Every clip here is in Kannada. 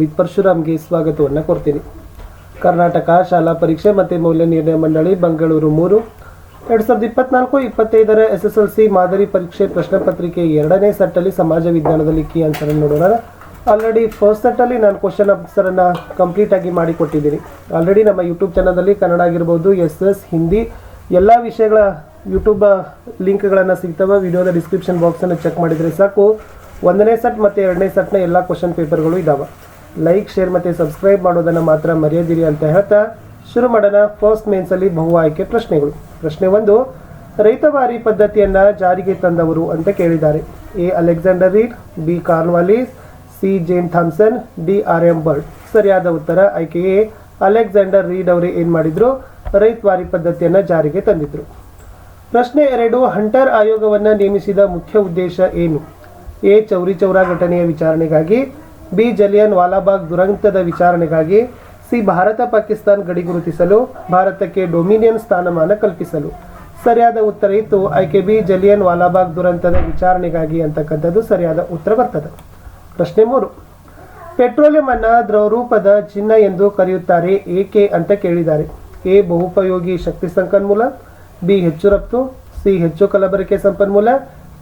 ವಿತ್ ಪರಶುರಾಮ್ಗೆ ಸ್ವಾಗತವನ್ನು ಕೊಡ್ತೀನಿ ಕರ್ನಾಟಕ ಶಾಲಾ ಪರೀಕ್ಷೆ ಮತ್ತು ಮೌಲ್ಯ ನಿರ್ಣಯ ಮಂಡಳಿ, ಬೆಂಗಳೂರು ಮೂರು. ಎರಡು ಸಾವಿರದ ಇಪ್ಪತ್ನಾಲ್ಕು, ಇಪ್ಪತ್ತೈದರ ಎಸ್ ಎಸ್ ಎಲ್ ಸಿ ಮಾದರಿ ಪರೀಕ್ಷೆ ಪ್ರಶ್ನೆ ಪತ್ರಿಕೆ ಎರಡನೇ ಸೆಟ್ಟಲ್ಲಿ ಸಮಾಜ ವಿಜ್ಞಾನದಲ್ಲಿ ಕೀ ಆನ್ಸರನ್ನು ನೋಡೋಣ. ಆಲ್ರೆಡಿ ಫಸ್ಟ್ ಸೆಟ್ಟಲ್ಲಿ ನಾನು ಕ್ವಶನ್ ಆನ್ಸರನ್ನು ಕಂಪ್ಲೀಟಾಗಿ ಮಾಡಿಕೊಟ್ಟಿದ್ದೀನಿ. ಆಲ್ರೆಡಿ ನಮ್ಮ ಯೂಟ್ಯೂಬ್ ಚಾನಲಲ್ಲಿ ಕನ್ನಡ ಆಗಿರ್ಬೋದು ಎಸ್ ಎಸ್ ಹಿಂದಿ, ಎಲ್ಲ ವಿಷಯಗಳ ಯೂಟ್ಯೂಬ್ ಲಿಂಕ್ಗಳನ್ನು ಸಿಗ್ತವೆ. ವಿಡಿಯೋದ ಡಿಸ್ಕ್ರಿಪ್ಷನ್ ಬಾಕ್ಸನ್ನು ಚೆಕ್ ಮಾಡಿದರೆ ಸಾಕು. ಒಂದನೇ ಸೆಟ್ ಮತ್ತು ಎರಡನೇ ಸೆಟ್ನ ಎಲ್ಲ ಕ್ವಶನ್ ಪೇಪರ್ಗಳು ಇದ್ದಾವೆ ಲೈಕ್ ಶೇರ್ ಮತ್ತು ಸಬ್ಸ್ಕ್ರೈಬ್ ಮಾಡೋದನ್ನು ಮಾತ್ರ ಮರೆಯದಿರಿ ಅಂತ ಹೇಳ್ತಾ ಶುರು ಮಾಡೋಣ. ಫಸ್ಟ್ ಮೇನ್ಸಲ್ಲಿ ಬಹು ಆಯ್ಕೆ ಪ್ರಶ್ನೆಗಳು. ಪ್ರಶ್ನೆ ಒಂದು, ರೈತವಾರಿ ಪದ್ಧತಿಯನ್ನು ಜಾರಿಗೆ ತಂದವರು ಅಂತ ಕೇಳಿದ್ದಾರೆ. A Alexander Read B Cornwallis C Jane Thomson D R M Bird ಸರಿಯಾದ ಉತ್ತರ ಆಯ್ಕೆ ಎ ಅಲೆಕ್ಸಾಂಡರ್ ರೀಡ್ ಅವರು ಏನು ಮಾಡಿದ್ರು? ರೈತವಾರಿ ಪದ್ಧತಿಯನ್ನು ಜಾರಿಗೆ ತಂದಿದ್ರು. ಪ್ರಶ್ನೆ ಎರಡು ಹಂಟರ್ ಆಯೋಗವನ್ನು ನೇಮಿಸಿದ ಮುಖ್ಯ ಉದ್ದೇಶ ಏನು? ಎ, ಚೌರಿ ಚೌರಾ ಘಟನೆಯ ವಿಚಾರಣೆಗಾಗಿ ಬಿ ಜಲಿಯನ್ ವಾಲಾಬಾಗ್ ದುರಂತದ ವಿಚಾರಣೆಗಾಗಿ ಸಿ ಭಾರತ ಪಾಕಿಸ್ತಾನ್ ಗಡಿ ಗುರುತಿಸಲು, ಭಾರತಕ್ಕೆ ಡೊಮಿನಿಯನ್ ಸ್ಥಾನಮಾನ ಕಲ್ಪಿಸಲು. ಸರಿಯಾದ ಉತ್ತರ ಇತ್ತು. ಆಯ್ಕೆ ಬಿ ಜಲಿಯನ್ ವಾಲಾಬಾಗ್ ದುರಂತದ ವಿಚಾರಣೆಗಾಗಿ ಅಂತಕ್ಕಂಥದ್ದು ಸರಿಯಾದ ಉತ್ತರ ಬರ್ತದೆ. ಪ್ರಶ್ನೆ ಮೂರು. ಪೆಟ್ರೋಲಿಯಂ ಅನ್ನ ದ್ರವರೂಪದ ಚಿನ್ನ ಎಂದು ಕರೆಯುತ್ತಾರೆ. ಏಕೆ ಅಂತ ಕೇಳಿದ್ದಾರೆ. ಎ ಬಹುಪಯೋಗಿ ಶಕ್ತಿ ಸಂಪನ್ಮೂಲ, ಬಿ ಹೆಚ್ಚು ರಫ್ತು, ಸಿ ಹೆಚ್ಚು ಕಲಬರಿಕೆ ಸಂಪನ್ಮೂಲ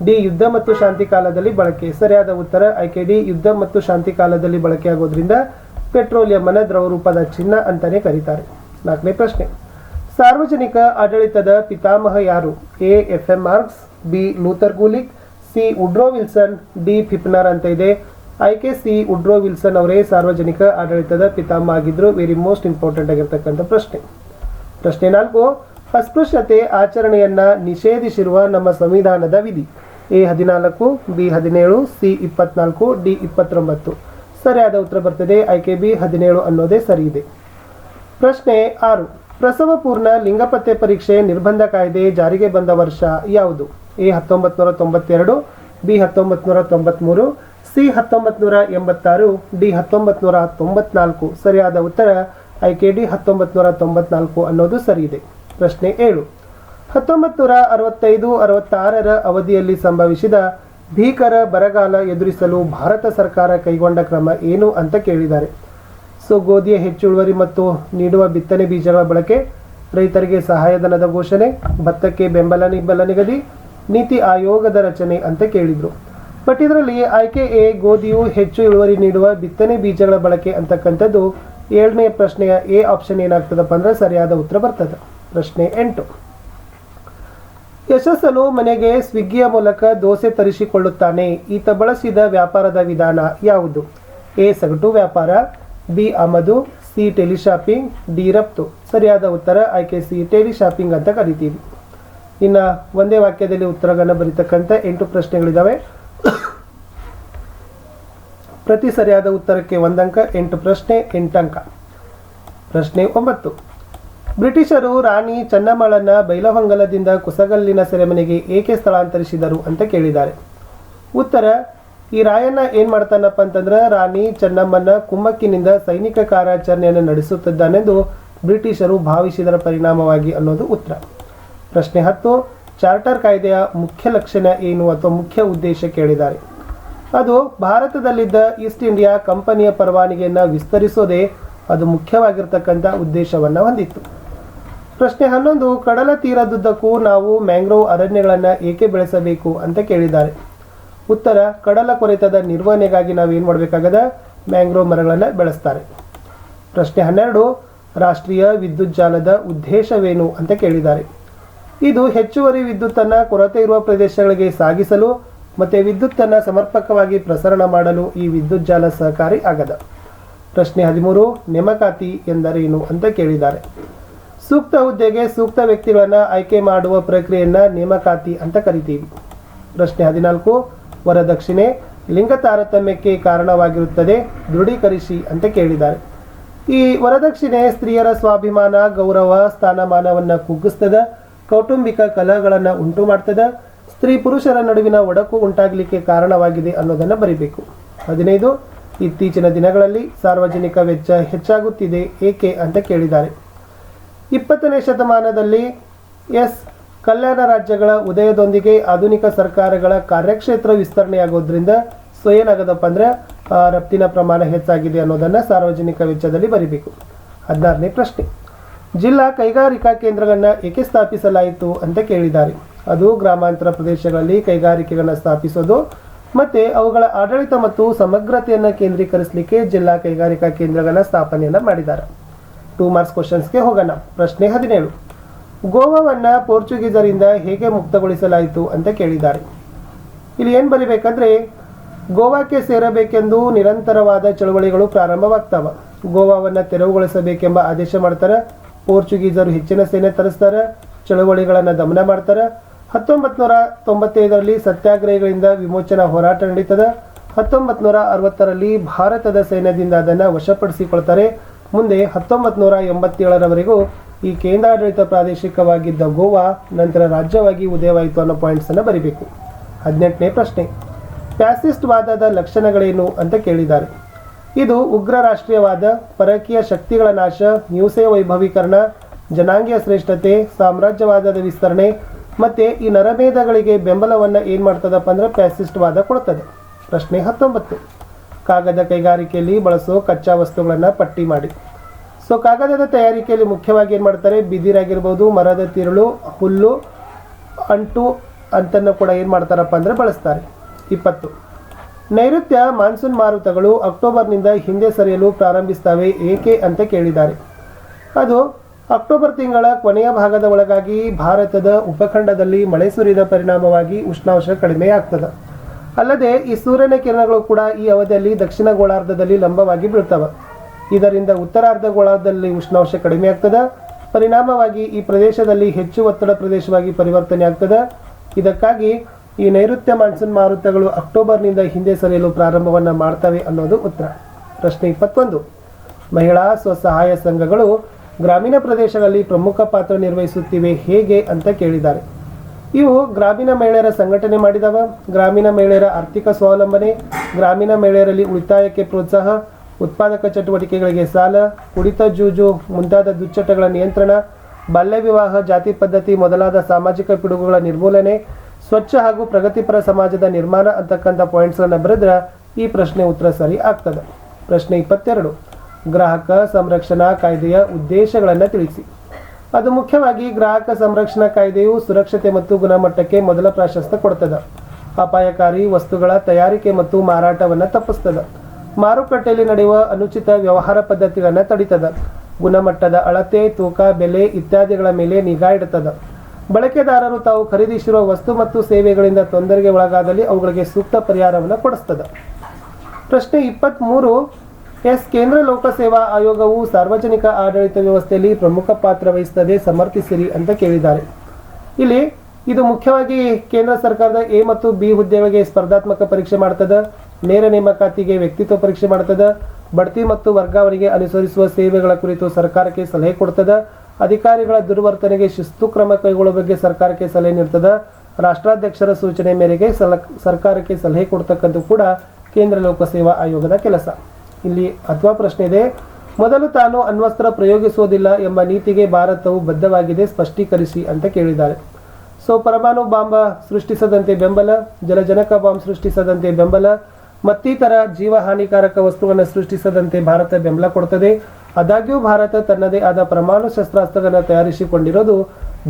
ಡಿ ಯುದ್ಧ ಮತ್ತು ಶಾಂತಿ ಕಾಲದಲ್ಲಿ ಬಳಕೆ. ಸರಿಯಾದ ಉತ್ತರ, ಆಯ್ಕೆ ಡಿ ಯುದ್ಧ ಮತ್ತು ಶಾಂತಿ ಕಾಲದಲ್ಲಿ ಬಳಕೆಯಾಗೋದ್ರಿಂದ ಪೆಟ್ರೋಲಿಯಂ ಅನ್ನ ದ್ರವರೂಪದ ಚಿನ್ನ ಅಂತಾನೆ ಕರೀತಾರೆ. ನಾಲ್ಕನೇ ಪ್ರಶ್ನೆ. ಸಾರ್ವಜನಿಕ ಆಡಳಿತದ ಪಿತಾಮಹ ಯಾರು? A. F. M. Marx, B. Luther Gulick, C. Woodrow Wilson, D. Pfiffner ಅಂತ ಇದೆ. ಆಯ್ಕೆ ಸಿ. ಉಡ್ರೋ ವಿಲ್ಸನ್ ಅವರೇ ಸಾರ್ವಜನಿಕ ಆಡಳಿತದ ಪಿತಾಮಹ ಆಗಿದ್ರು. ವೆರಿ ಮೋಸ್ಟ್ ಇಂಪಾರ್ಟೆಂಟ್ ಆಗಿರ್ತಕ್ಕಂಥ ಪ್ರಶ್ನೆ. ಪ್ರಶ್ನೆ ನಾಲ್ಕು. ಅಸ್ಪೃಶ್ಯತೆ ಆಚರಣೆಯನ್ನ ನಿಷೇಧಿಸಿರುವ ನಮ್ಮ ಸಂವಿಧಾನದ ವಿಧಿ. ಎ ಹದಿನಾಲ್ಕು, ಬಿ ಹದಿನೇಳು, ಸಿ ಇಪ್ಪತ್ನಾಲ್ಕು, ಡಿ ಇಪ್ಪತ್ತೊಂಬತ್ತು. ಸರಿಯಾದ ಉತ್ತರ ಬರ್ತದೆ. ಆಯ್ಕೆ ಬಿ ಹದಿನೇಳು ಅನ್ನೋದೇ ಸರಿ ಇದೆ ಪ್ರಶ್ನೆ ಆರು. ಪ್ರಸವ ಪೂರ್ಣ ಲಿಂಗಪತ್ತೆ ಪರೀಕ್ಷೆ ನಿರ್ಬಂಧ ಕಾಯ್ದೆ ಜಾರಿಗೆ ಬಂದ ವರ್ಷ ಯಾವುದು? ಎ ಹತ್ತೊಂಬತ್ತು ನೂರ ತೊಂಬತ್ತೆರಡು, ಬಿ ಹತ್ತೊಂಬತ್ತು ನೂರ ತೊಂಬತ್ಮೂರು, ಸಿ ಹತ್ತೊಂಬತ್ತು ನೂರ ಎಂಬತ್ತಾರು, ಡಿ ಹತ್ತೊಂಬತ್ತು ನೂರ ತೊಂಬತ್ನಾಲ್ಕು. ಸರಿಯಾದ ಉತ್ತರ ಐಕೆ ಡಿ ಹತ್ತೊಂಬತ್ತು ನೂರ ತೊಂಬತ್ನಾಲ್ಕು ಅನ್ನೋದು ಸರಿ ಇದೆ ಪ್ರಶ್ನೆ ಏಳು. ಹತ್ತೊಂಬತ್ತು ನೂರ ಅರವತ್ತೈದು ಅರವತ್ತಾರರ ಅವಧಿಯಲ್ಲಿ ಸಂಭವಿಸಿದ ಭೀಕರ ಬರಗಾಲ ಎದುರಿಸಲು ಭಾರತ ಸರ್ಕಾರ ಕೈಗೊಂಡ ಕ್ರಮ ಏನು ಅಂತ ಕೇಳಿದ್ದಾರೆ. ಸೊ ಗೋಧಿಯ ಹೆಚ್ಚು ಇಳುವರಿ ಮತ್ತು ನೀಡುವ ಬಿತ್ತನೆ ಬೀಜಗಳ ಬಳಕೆ, ರೈತರಿಗೆ ಸಹಾಯಧನದ ಘೋಷಣೆ, ಭತ್ತಕ್ಕೆ ಬೆಂಬಲ ಬೆಂಬಲ ನಿಗದಿ, ನೀತಿ ಆಯೋಗದ ರಚನೆ ಅಂತ ಕೇಳಿದರು. ಬಟ್ ಇದರಲ್ಲಿ ಆಯ್ಕೆ ಎ, ಗೋಧಿಯು ಹೆಚ್ಚು ಇಳುವರಿ ನೀಡುವ ಬಿತ್ತನೆ ಬೀಜಗಳ ಬಳಕೆ ಅಂತಕ್ಕಂಥದ್ದು ಏಳನೇ ಪ್ರಶ್ನೆಯ ಎ ಆಪ್ಷನ್ ಏನಾಗ್ತದಪ್ಪ ಅಂದ್ರೆ ಸರಿಯಾದ ಉತ್ತರ ಬರ್ತದೆ. ಪ್ರಶ್ನೆ ಎಂಟು. ಯಶಸ್ಸನು ಮನೆಗೆ ಸ್ವಿಗ್ಗಿಯ ಮೂಲಕ ದೋಸೆ ತರಿಸಿಕೊಳ್ಳುತ್ತಾನೆ. ಈತ ಬಳಸಿದ ವ್ಯಾಪಾರದ ವಿಧಾನ ಯಾವುದು? ಎ, ಸಗಟು ವ್ಯಾಪಾರ, ಬಿ, ಆಮದು, ಸಿ ಟೆಲಿಶಾಪಿಂಗ್ ಡಿ, ರಫ್ತು. ಸರಿಯಾದ ಉತ್ತರ ಆಯ್ಕೆ ಸಿ ಟೆಲಿಶಾಪಿಂಗ್ ಅಂತ ಕರಿತೀವಿ. ಇನ್ನು ಒಂದೇ ವಾಕ್ಯದಲ್ಲಿ ಉತ್ತರಗಳನ್ನು ಬರೀತಕ್ಕಂಥ ಎಂಟು ಪ್ರಶ್ನೆಗಳಿದ್ದಾವೆ ಪ್ರತಿ ಸರಿಯಾದ ಉತ್ತರಕ್ಕೆ ಒಂದಂಕ, ಎಂಟು ಪ್ರಶ್ನೆ ಎಂಟಂಕ ಪ್ರಶ್ನೆ ಒಂಬತ್ತು. ಬ್ರಿಟಿಷರು ರಾಣಿ ಚೆನ್ನಮ್ಮಳನ್ನ ಬೈಲಹೊಂಗಲದಿಂದ ಕುಸಗಲ್ಲಿನ ಸೆರೆಮನೆಗೆ ಏಕೆ ಸ್ಥಳಾಂತರಿಸಿದರು ಅಂತ ಕೇಳಿದ್ದಾರೆ. ಉತ್ತರ, ಈ ರಾಯಣ್ಣ ಏನ್ ಮಾಡ್ತಾನಪ್ಪ ಅಂತಂದ್ರೆ ರಾಣಿ ಚೆನ್ನಮ್ಮನ ಕುಮ್ಮಕ್ಕಿನಿಂದ ಸೈನಿಕ ಕಾರ್ಯಾಚರಣೆಯನ್ನು ನಡೆಸುತ್ತಿದ್ದಾನೆಂದು ಬ್ರಿಟಿಷರು ಭಾವಿಸಿದರ ಪರಿಣಾಮವಾಗಿ ಅನ್ನೋದು ಉತ್ತರ. ಪ್ರಶ್ನೆ ಹತ್ತು, ಚಾರ್ಟರ್ ಕಾಯ್ದೆಯ ಮುಖ್ಯ ಲಕ್ಷಣ ಏನು ಅಥವಾ ಮುಖ್ಯ ಉದ್ದೇಶ ಕೇಳಿದ್ದಾರೆ. ಅದು ಭಾರತದಲ್ಲಿದ್ದ ಈಸ್ಟ್ ಇಂಡಿಯಾ ಕಂಪನಿಯ ಪರವಾನಗಿಯನ್ನು ವಿಸ್ತರಿಸೋದೇ ಅದು ಮುಖ್ಯವಾಗಿರ್ತಕ್ಕಂಥ ಉದ್ದೇಶವನ್ನು ಹೊಂದಿತ್ತು. ಪ್ರಶ್ನೆ ಹನ್ನೊಂದು, ಕಡಲ ತೀರದುದ್ದಕ್ಕೂ ನಾವು ಮ್ಯಾಂಗ್ರೋವ್ ಅರಣ್ಯಗಳನ್ನು ಏಕೆ ಬೆಳೆಸಬೇಕು ಅಂತ ಕೇಳಿದ್ದಾರೆ. ಉತ್ತರ, ಕಡಲ ಕೊರೆತದ ನಿರ್ವಹಣೆಗಾಗಿ ನಾವು ಏನು ಮಾಡಬೇಕಾಗದ? ಮ್ಯಾಂಗ್ರೋವ್ ಮರಗಳನ್ನು ಬೆಳೆಸ್ತಾರೆ. ಪ್ರಶ್ನೆ ಹನ್ನೆರಡು, ರಾಷ್ಟ್ರೀಯ ವಿದ್ಯುತ್ ಜಾಲದ ಉದ್ದೇಶವೇನು ಅಂತ ಕೇಳಿದ್ದಾರೆ. ಇದು ಹೆಚ್ಚುವರಿ ವಿದ್ಯುತ್ತನ್ನು ಕೊರತೆ ಇರುವ ಪ್ರದೇಶಗಳಿಗೆ ಸಾಗಿಸಲು ಮತ್ತು ವಿದ್ಯುತ್ತನ್ನು ಸಮರ್ಪಕವಾಗಿ ಪ್ರಸರಣ ಮಾಡಲು ಈ ವಿದ್ಯುತ್ ಜಾಲ ಸಹಕಾರಿ ಆಗದ. ಪ್ರಶ್ನೆ ಹದಿಮೂರು, ನೇಮಕಾತಿ ಎಂದರೇನು ಅಂತ ಕೇಳಿದ್ದಾರೆ. ಸೂಕ್ತ ಹುದ್ದೆಗೆ ಸೂಕ್ತ ವ್ಯಕ್ತಿಗಳನ್ನು ಆಯ್ಕೆ ಮಾಡುವ ಪ್ರಕ್ರಿಯೆಯನ್ನು ನೇಮಕಾತಿ ಅಂತ ಕರಿತೀವಿ. ಪ್ರಶ್ನೆ ಹದಿನಾಲ್ಕು ವರದಕ್ಷಿಣೆ ಲಿಂಗ ತಾರತಮ್ಯಕ್ಕೆ ಕಾರಣವಾಗಿರುತ್ತದೆ, ದೃಢೀಕರಿಸಿ ಅಂತ ಕೇಳಿದ್ದಾರೆ. ಈ ವರದಕ್ಷಿಣೆ ಸ್ತ್ರೀಯರ ಸ್ವಾಭಿಮಾನ, ಗೌರವ, ಸ್ಥಾನಮಾನವನ್ನು ಕುಗ್ಗಿಸ್ತದ, ಕೌಟುಂಬಿಕ ಕಲಹಗಳನ್ನು ಉಂಟು ಮಾಡ್ತದ, ಸ್ತ್ರೀ ಪುರುಷರ ನಡುವಿನ ಒಡಕು ಉಂಟಾಗಲಿಕ್ಕೆ ಕಾರಣವಾಗಿದೆ ಅನ್ನೋದನ್ನು ಬರೀಬೇಕು. ಹದಿನೈದು, ಇತ್ತೀಚಿನ ದಿನಗಳಲ್ಲಿ ಸಾರ್ವಜನಿಕ ವೆಚ್ಚ ಹೆಚ್ಚಾಗುತ್ತಿದೆ, ಏಕೆ ಅಂತ ಕೇಳಿದ್ದಾರೆ. ಇಪ್ಪತ್ತನೇ ಶತಮಾನದಲ್ಲಿ ಎಸ್ ಕಲ್ಯಾಣ ರಾಜ್ಯಗಳ ಉದಯದೊಂದಿಗೆ ಆಧುನಿಕ ಸರ್ಕಾರಗಳ ಕಾರ್ಯಕ್ಷೇತ್ರ ವಿಸ್ತರಣೆಯಾಗೋದ್ರಿಂದ ಸೊ ಏನಾಗದಪ್ಪ ಅಂದ್ರೆ ರಫ್ತಿನ ಪ್ರಮಾಣ ಹೆಚ್ಚಾಗಿದೆ ಅನ್ನೋದನ್ನು ಸಾರ್ವಜನಿಕ ವೆಚ್ಚದಲ್ಲಿ ಬರೀಬೇಕು. ಹದಿನಾರನೇ ಪ್ರಶ್ನೆ. ಜಿಲ್ಲಾ ಕೈಗಾರಿಕಾ ಕೇಂದ್ರಗಳನ್ನು ಏಕೆ ಸ್ಥಾಪಿಸಲಾಯಿತು ಅಂತ ಕೇಳಿದ್ದಾರೆ. ಅದು ಗ್ರಾಮಾಂತರ ಪ್ರದೇಶಗಳಲ್ಲಿ ಕೈಗಾರಿಕೆಗಳನ್ನು ಸ್ಥಾಪಿಸೋದು ಮತ್ತೆ ಅವುಗಳ ಆಡಳಿತ ಮತ್ತು ಸಮಗ್ರತೆಯನ್ನು ಕೇಂದ್ರೀಕರಿಸಲಿಕ್ಕೆ ಜಿಲ್ಲಾ ಕೈಗಾರಿಕಾ ಕೇಂದ್ರಗಳ ಸ್ಥಾಪನೆಯನ್ನು ಮಾಡಿದ್ದಾರೆ. ಟೂ ಮಾರ್ಕ್ಸ್ ಕ್ವಶನ್ಸ್ಗೆ ಹೋಗೋಣ. ಪ್ರಶ್ನೆ ಹದಿನೇಳು. ಗೋವಾವನ್ನು ಪೋರ್ಚುಗೀಸರಿಂದ ಹೇಗೆ ಮುಕ್ತಗೊಳಿಸಲಾಯಿತು ಅಂತ ಕೇಳಿದ್ದಾರೆ. ಇಲ್ಲಿ ಏನು ಬರಿಬೇಕಂದ್ರೆ, ಗೋವಾಕ್ಕೆ ಸೇರಬೇಕೆಂದು ನಿರಂತರವಾದ ಚಳುವಳಿಗಳು ಪ್ರಾರಂಭವಾಗ್ತಾವ. ಗೋವಾವನ್ನು ತೆರವುಗೊಳಿಸಬೇಕೆಂಬ ಆದೇಶ ಮಾಡ್ತಾರೆ. ಪೋರ್ಚುಗೀಸರು ಹೆಚ್ಚಿನ ಸೇನೆ ತರಿಸ್ತಾರೆ, ಚಳುವಳಿಗಳನ್ನು ದಮನ ಮಾಡ್ತಾರೆ. ಹತ್ತೊಂಬತ್ತು ನೂರ ತೊಂಬತ್ತೈದರಲ್ಲಿ ಸತ್ಯಾಗ್ರಹಿಗಳಿಂದ ವಿಮೋಚನಾ ಹೋರಾಟ ನಡೀತದೆ. ಹತ್ತೊಂಬತ್ತು ನೂರ ಅರವತ್ತರಲ್ಲಿ ಭಾರತದ ಸೈನ್ಯದಿಂದ ಅದನ್ನು ವಶಪಡಿಸಿಕೊಳ್ತಾರೆ. ಮುಂದೆ ಹತ್ತೊಂಬತ್ತು ನೂರ ಎಂಬತ್ತೇಳರವರೆಗೂ ಈ ಕೇಂದ್ರಾಡಳಿತ ಪ್ರಾದೇಶಿಕವಾಗಿದ್ದ ಗೋವಾ, ನಂತರ ರಾಜ್ಯವಾಗಿ ಉದಯವಾಯಿತು ಅನ್ನೋ ಪಾಯಿಂಟ್ಸನ್ನು ಬರಿಬೇಕು. ಹದಿನೆಂಟನೇ ಪ್ರಶ್ನೆ. ಫ್ಯಾಸಿಸ್ಟ್ ವಾದದ ಲಕ್ಷಣಗಳೇನು ಅಂತ ಕೇಳಿದ್ದಾರೆ. ಇದು ಉಗ್ರ ರಾಷ್ಟ್ರೀಯವಾದ, ಪರಕೀಯ ಶಕ್ತಿಗಳ ನಾಶ, ಹಿಂಸೆ, ವೈಭವೀಕರಣ, ಜನಾಂಗೀಯ ಶ್ರೇಷ್ಠತೆ, ಸಾಮ್ರಾಜ್ಯವಾದದ ವಿಸ್ತರಣೆ, ಮತ್ತೆ ಈ ನರಭೇದಗಳಿಗೆ ಬೆಂಬಲವನ್ನು ಏನು ಮಾಡ್ತದಪ್ಪ ಅಂದ್ರೆ ಫ್ಯಾಸಿಸ್ಟ್ ವಾದ ಕೊಡ್ತದೆ. ಪ್ರಶ್ನೆ ಹತ್ತೊಂಬತ್ತು. ಕಾಗದ ಕೈಗಾರಿಕೆಯಲ್ಲಿ ಬಳಸೋ ಕಚ್ಚಾ ವಸ್ತುಗಳನ್ನು ಪಟ್ಟಿ ಮಾಡಿ. ಸೊ ಕಾಗದದ ತಯಾರಿಕೆಯಲ್ಲಿ ಮುಖ್ಯವಾಗಿ ಏನು ಮಾಡ್ತಾರೆ? ಬಿದಿರಾಗಿರ್ಬೋದು, ಮರದ ತಿರುಳು, ಹುಲ್ಲು, ಅಂಟು ಅಂತನ್ನು ಕೂಡ ಏನು ಮಾಡ್ತಾರಪ್ಪ ಅಂದರೆ ಬಳಸ್ತಾರೆ. ಇಪ್ಪತ್ತು. ನೈಋತ್ಯ ಮಾನ್ಸೂನ್ ಮಾರುತಗಳು ಅಕ್ಟೋಬರ್ನಿಂದ ಹಿಂದೆ ಸರಿಯಲು ಪ್ರಾರಂಭಿಸ್ತವೆ, ಏಕೆ ಅಂತ ಕೇಳಿದ್ದಾರೆ. ಅದು ಅಕ್ಟೋಬರ್ ತಿಂಗಳ ಕೊನೆಯ ಭಾಗದ ಒಳಗಾಗಿ ಭಾರತದ ಉಪಖಂಡದಲ್ಲಿ ಮಳೆ ಸುರಿದ ಪರಿಣಾಮವಾಗಿ ಉಷ್ಣಾಂಶ ಕಡಿಮೆ ಆಗ್ತದೆ ಅಲ್ಲದೆ ಈ ಸೂರ್ಯನ ಕಿರಣಗಳು ಕೂಡ ಈ ಅವಧಿಯಲ್ಲಿ ದಕ್ಷಿಣ ಗೋಳಾರ್ಧದಲ್ಲಿ ಲಂಬವಾಗಿ ಬೀಳ್ತವೆ. ಇದರಿಂದ ಉತ್ತರಾರ್ಧ ಗೋಳಾರ್ಧದಲ್ಲಿ ಉಷ್ಣಾಂಶ ಕಡಿಮೆ ಆಗ್ತದೆ. ಪರಿಣಾಮವಾಗಿ ಈ ಪ್ರದೇಶದಲ್ಲಿ ಹೆಚ್ಚು ಒತ್ತಡ ಪ್ರದೇಶವಾಗಿ ಪರಿವರ್ತನೆ ಆಗ್ತದೆ. ಇದಕ್ಕಾಗಿ ಈ ನೈಋತ್ಯ ಮಾನ್ಸೂನ್ ಮಾರುತಗಳು ಅಕ್ಟೋಬರ್ನಿಂದ ಹಿಂದೆ ಸರಿಯಲು ಪ್ರಾರಂಭವನ್ನು ಮಾಡ್ತವೆ ಅನ್ನೋದು ಉತ್ತರ. ಪ್ರಶ್ನೆ ಇಪ್ಪತ್ತೊಂದು. ಮಹಿಳಾ ಸ್ವಸಹಾಯ ಸಂಘಗಳು ಗ್ರಾಮೀಣ ಪ್ರದೇಶಗಳಲ್ಲಿ ಪ್ರಮುಖ ಪಾತ್ರ ನಿರ್ವಹಿಸುತ್ತಿವೆ ಹೇಗೆ ಅಂತ ಕೇಳಿದ್ದಾರೆ. ಇವು ಗ್ರಾಮೀಣ ಮಹಿಳೆಯರ ಸಂಘಟನೆ ಮಾಡಿದವ. ಗ್ರಾಮೀಣ ಮಹಿಳೆಯರ ಆರ್ಥಿಕ ಸ್ವಾವಲಂಬನೆ, ಗ್ರಾಮೀಣ ಮಹಿಳೆಯರಲ್ಲಿ ಉಳಿತಾಯಕ್ಕೆ ಪ್ರೋತ್ಸಾಹ, ಉತ್ಪಾದಕ ಚಟುವಟಿಕೆಗಳಿಗೆ ಸಾಲ, ಕುಡಿತ ಜೂಜು ಮುಂತಾದ ದುಚ್ಚಟಗಳ ನಿಯಂತ್ರಣ, ಬಾಲ್ಯ ವಿವಾಹ, ಜಾತಿ ಪದ್ಧತಿ ಮೊದಲಾದ ಸಾಮಾಜಿಕ ಪಿಡುಗುಗಳ ನಿರ್ಮೂಲನೆ, ಸ್ವಚ್ಛ ಹಾಗೂ ಪ್ರಗತಿಪರ ಸಮಾಜದ ನಿರ್ಮಾಣ ಅಂತಕ್ಕಂಥ ಪಾಯಿಂಟ್ಸ್ಗಳನ್ನು ಬರೆದ್ರೆ ಈ ಪ್ರಶ್ನೆ ಉತ್ತರ ಸರಿ ಆಗ್ತದೆ. ಪ್ರಶ್ನೆ ಇಪ್ಪತ್ತೆರಡು. ಗ್ರಾಹಕ ಸಂರಕ್ಷಣಾ ಕಾಯ್ದೆಯ ಉದ್ದೇಶಗಳನ್ನು ತಿಳಿಸಿ. ಅದು ಮುಖ್ಯವಾಗಿ ಗ್ರಾಹಕ ಸಂರಕ್ಷಣಾ ಕಾಯ್ದೆಯು ಸುರಕ್ಷತೆ ಮತ್ತು ಗುಣಮಟ್ಟಕ್ಕೆ ಮೊದಲ ಪ್ರಾಶಸ್ತ್ಯ ಕೊಡ್ತದೆ. ಅಪಾಯಕಾರಿ ವಸ್ತುಗಳ ತಯಾರಿಕೆ ಮತ್ತು ಮಾರಾಟವನ್ನು ತಪ್ಪಿಸ್ತದೆ. ಮಾರುಕಟ್ಟೆಯಲ್ಲಿ ನಡೆಯುವ ಅನುಚಿತ ವ್ಯವಹಾರ ಪದ್ಧತಿಗಳನ್ನು ತಡಿತದ. ಗುಣಮಟ್ಟದ ಅಳತೆ, ತೂಕ, ಬೆಲೆ ಇತ್ಯಾದಿಗಳ ಮೇಲೆ ನಿಗಾ ಇಡುತ್ತದೆ ಬಳಕೆದಾರರು ತಾವು ಖರೀದಿಸಿರುವ ವಸ್ತು ಮತ್ತು ಸೇವೆಗಳಿಂದ ತೊಂದರೆಗೆ ಒಳಗಾದಲ್ಲಿ ಅವುಗಳಿಗೆ ಸೂಕ್ತ ಪರಿಹಾರವನ್ನು ಕೊಡಿಸ್ತದೆ. ಪ್ರಶ್ನೆ ಇಪ್ಪತ್ತ್ಮೂರು ಎಸ್. ಕೇಂದ್ರ ಲೋಕಸೇವಾ ಆಯೋಗವು ಸಾರ್ವಜನಿಕ ಆಡಳಿತ ವ್ಯವಸ್ಥೆಯಲ್ಲಿ ಪ್ರಮುಖ ಪಾತ್ರ ವಹಿಸುತ್ತದೆ ಸಮರ್ಥಿಸಿರಿ ಅಂತ ಕೇಳಿದ್ದಾರೆ. ಇಲ್ಲಿ ಇದು ಮುಖ್ಯವಾಗಿ ಕೇಂದ್ರ ಸರ್ಕಾರದ ಎ ಮತ್ತು ಬಿ ಹುದ್ದೆಗಳಿಗೆ ಸ್ಪರ್ಧಾತ್ಮಕ ಪರೀಕ್ಷೆ ಮಾಡ್ತದ, ನೇರ ನೇಮಕಾತಿಗೆ ವ್ಯಕ್ತಿತ್ವ ಪರೀಕ್ಷೆ ಮಾಡ್ತದ, ಬಡ್ತಿ ಮತ್ತು ವರ್ಗಾವಣೆಗೆ ಅನುಸರಿಸುವ ಸೇವೆಗಳ ಕುರಿತು ಸರ್ಕಾರಕ್ಕೆ ಸಲಹೆ ಕೊಡ್ತದ, ಅಧಿಕಾರಿಗಳ ದುರ್ವರ್ತನೆಗೆ ಶಿಸ್ತು ಕ್ರಮ ಕೈಗೊಳ್ಳುವ ಬಗ್ಗೆ ಸರ್ಕಾರಕ್ಕೆ ಸಲಹೆ ನೀಡ್ತದ, ರಾಷ್ಟ್ರಾಧ್ಯಕ್ಷರ ಸೂಚನೆ ಮೇರೆಗೆ ಸಲ, ಸರ್ಕಾರಕ್ಕೆ ಸಲಹೆ ಕೊಡ್ತಕ್ಕಂಥ ಕೂಡ ಕೇಂದ್ರ ಲೋಕಸೇವಾ ಆಯೋಗದ ಕೆಲಸ. ಇಲ್ಲಿ ಅಥವಾ ಪ್ರಶ್ನೆ ಇದೆ, ಮೊದಲು ತಾನು ಅಣ್ವಸ್ತ್ರ ಪ್ರಯೋಗಿಸುವುದಿಲ್ಲ ಎಂಬ ನೀತಿಗೆ ಭಾರತವು ಬದ್ಧವಾಗಿದೆ, ಸ್ಪಷ್ಟೀಕರಿಸಿ ಅಂತ ಕೇಳಿದ್ದಾರೆ. ಸೊ ಪರಮಾಣು ಬಾಂಬ ಸೃಷ್ಟಿಸದಂತೆ ಬೆಂಬಲ, ಜಲಜನಕ ಬಾಂಬ್ ಸೃಷ್ಟಿಸದಂತೆ ಬೆಂಬಲ, ಮತ್ತಿತರ ಜೀವ ಹಾನಿಕಾರಕ ವಸ್ತುಗಳನ್ನು ಸೃಷ್ಟಿಸದಂತೆ ಭಾರತ ಬೆಂಬಲ ಕೊಡುತ್ತದೆ ಆದಾಗ್ಯೂ ಭಾರತ ತನ್ನದೇ ಆದ ಪರಮಾಣು ಶಸ್ತ್ರಾಸ್ತ್ರಗಳನ್ನು ತಯಾರಿಸಿಕೊಂಡಿರೋದು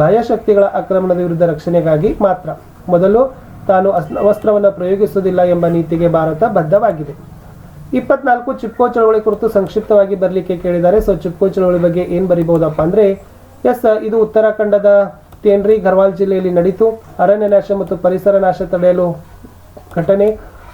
ಬಾಹ್ಯ ಶಕ್ತಿಗಳ ಆಕ್ರಮಣದ ವಿರುದ್ಧ ರಕ್ಷಣೆಗಾಗಿ ಮಾತ್ರ. ಮೊದಲು ತಾನು ಅಸ್ತ್ರವನ್ನು ಪ್ರಯೋಗಿಸುವುದಿಲ್ಲ ಎಂಬ ನೀತಿಗೆ ಭಾರತ ಬದ್ಧವಾಗಿದೆ. ಇಪ್ಪತ್ನಾಲ್ಕು ಚಿಪ್ಕೋ ಚಳವಳಿ ಕುರಿತು ಸಂಕ್ಷಿಪ್ತವಾಗಿ ಬರಲಿಕ್ಕೆ ಕೇಳಿದ್ದಾರೆ. ಸೊ, ಚಿಪ್ಕೋ ಚಳವಳಿ ಬಗ್ಗೆ ಏನು ಬರಿಬಹುದಪ್ಪ ಅಂದರೆ, ಎಸ್, ಇದು ಉತ್ತರಾಖಂಡದ ತೇನ್ರಿ ಗರ್ವಾಲ್ ಜಿಲ್ಲೆಯಲ್ಲಿ ನಡೀತು. ಅರಣ್ಯ ನಾಶ ಮತ್ತು ಪರಿಸರ ನಾಶ ತಡೆಯಲು ಘಟನೆ.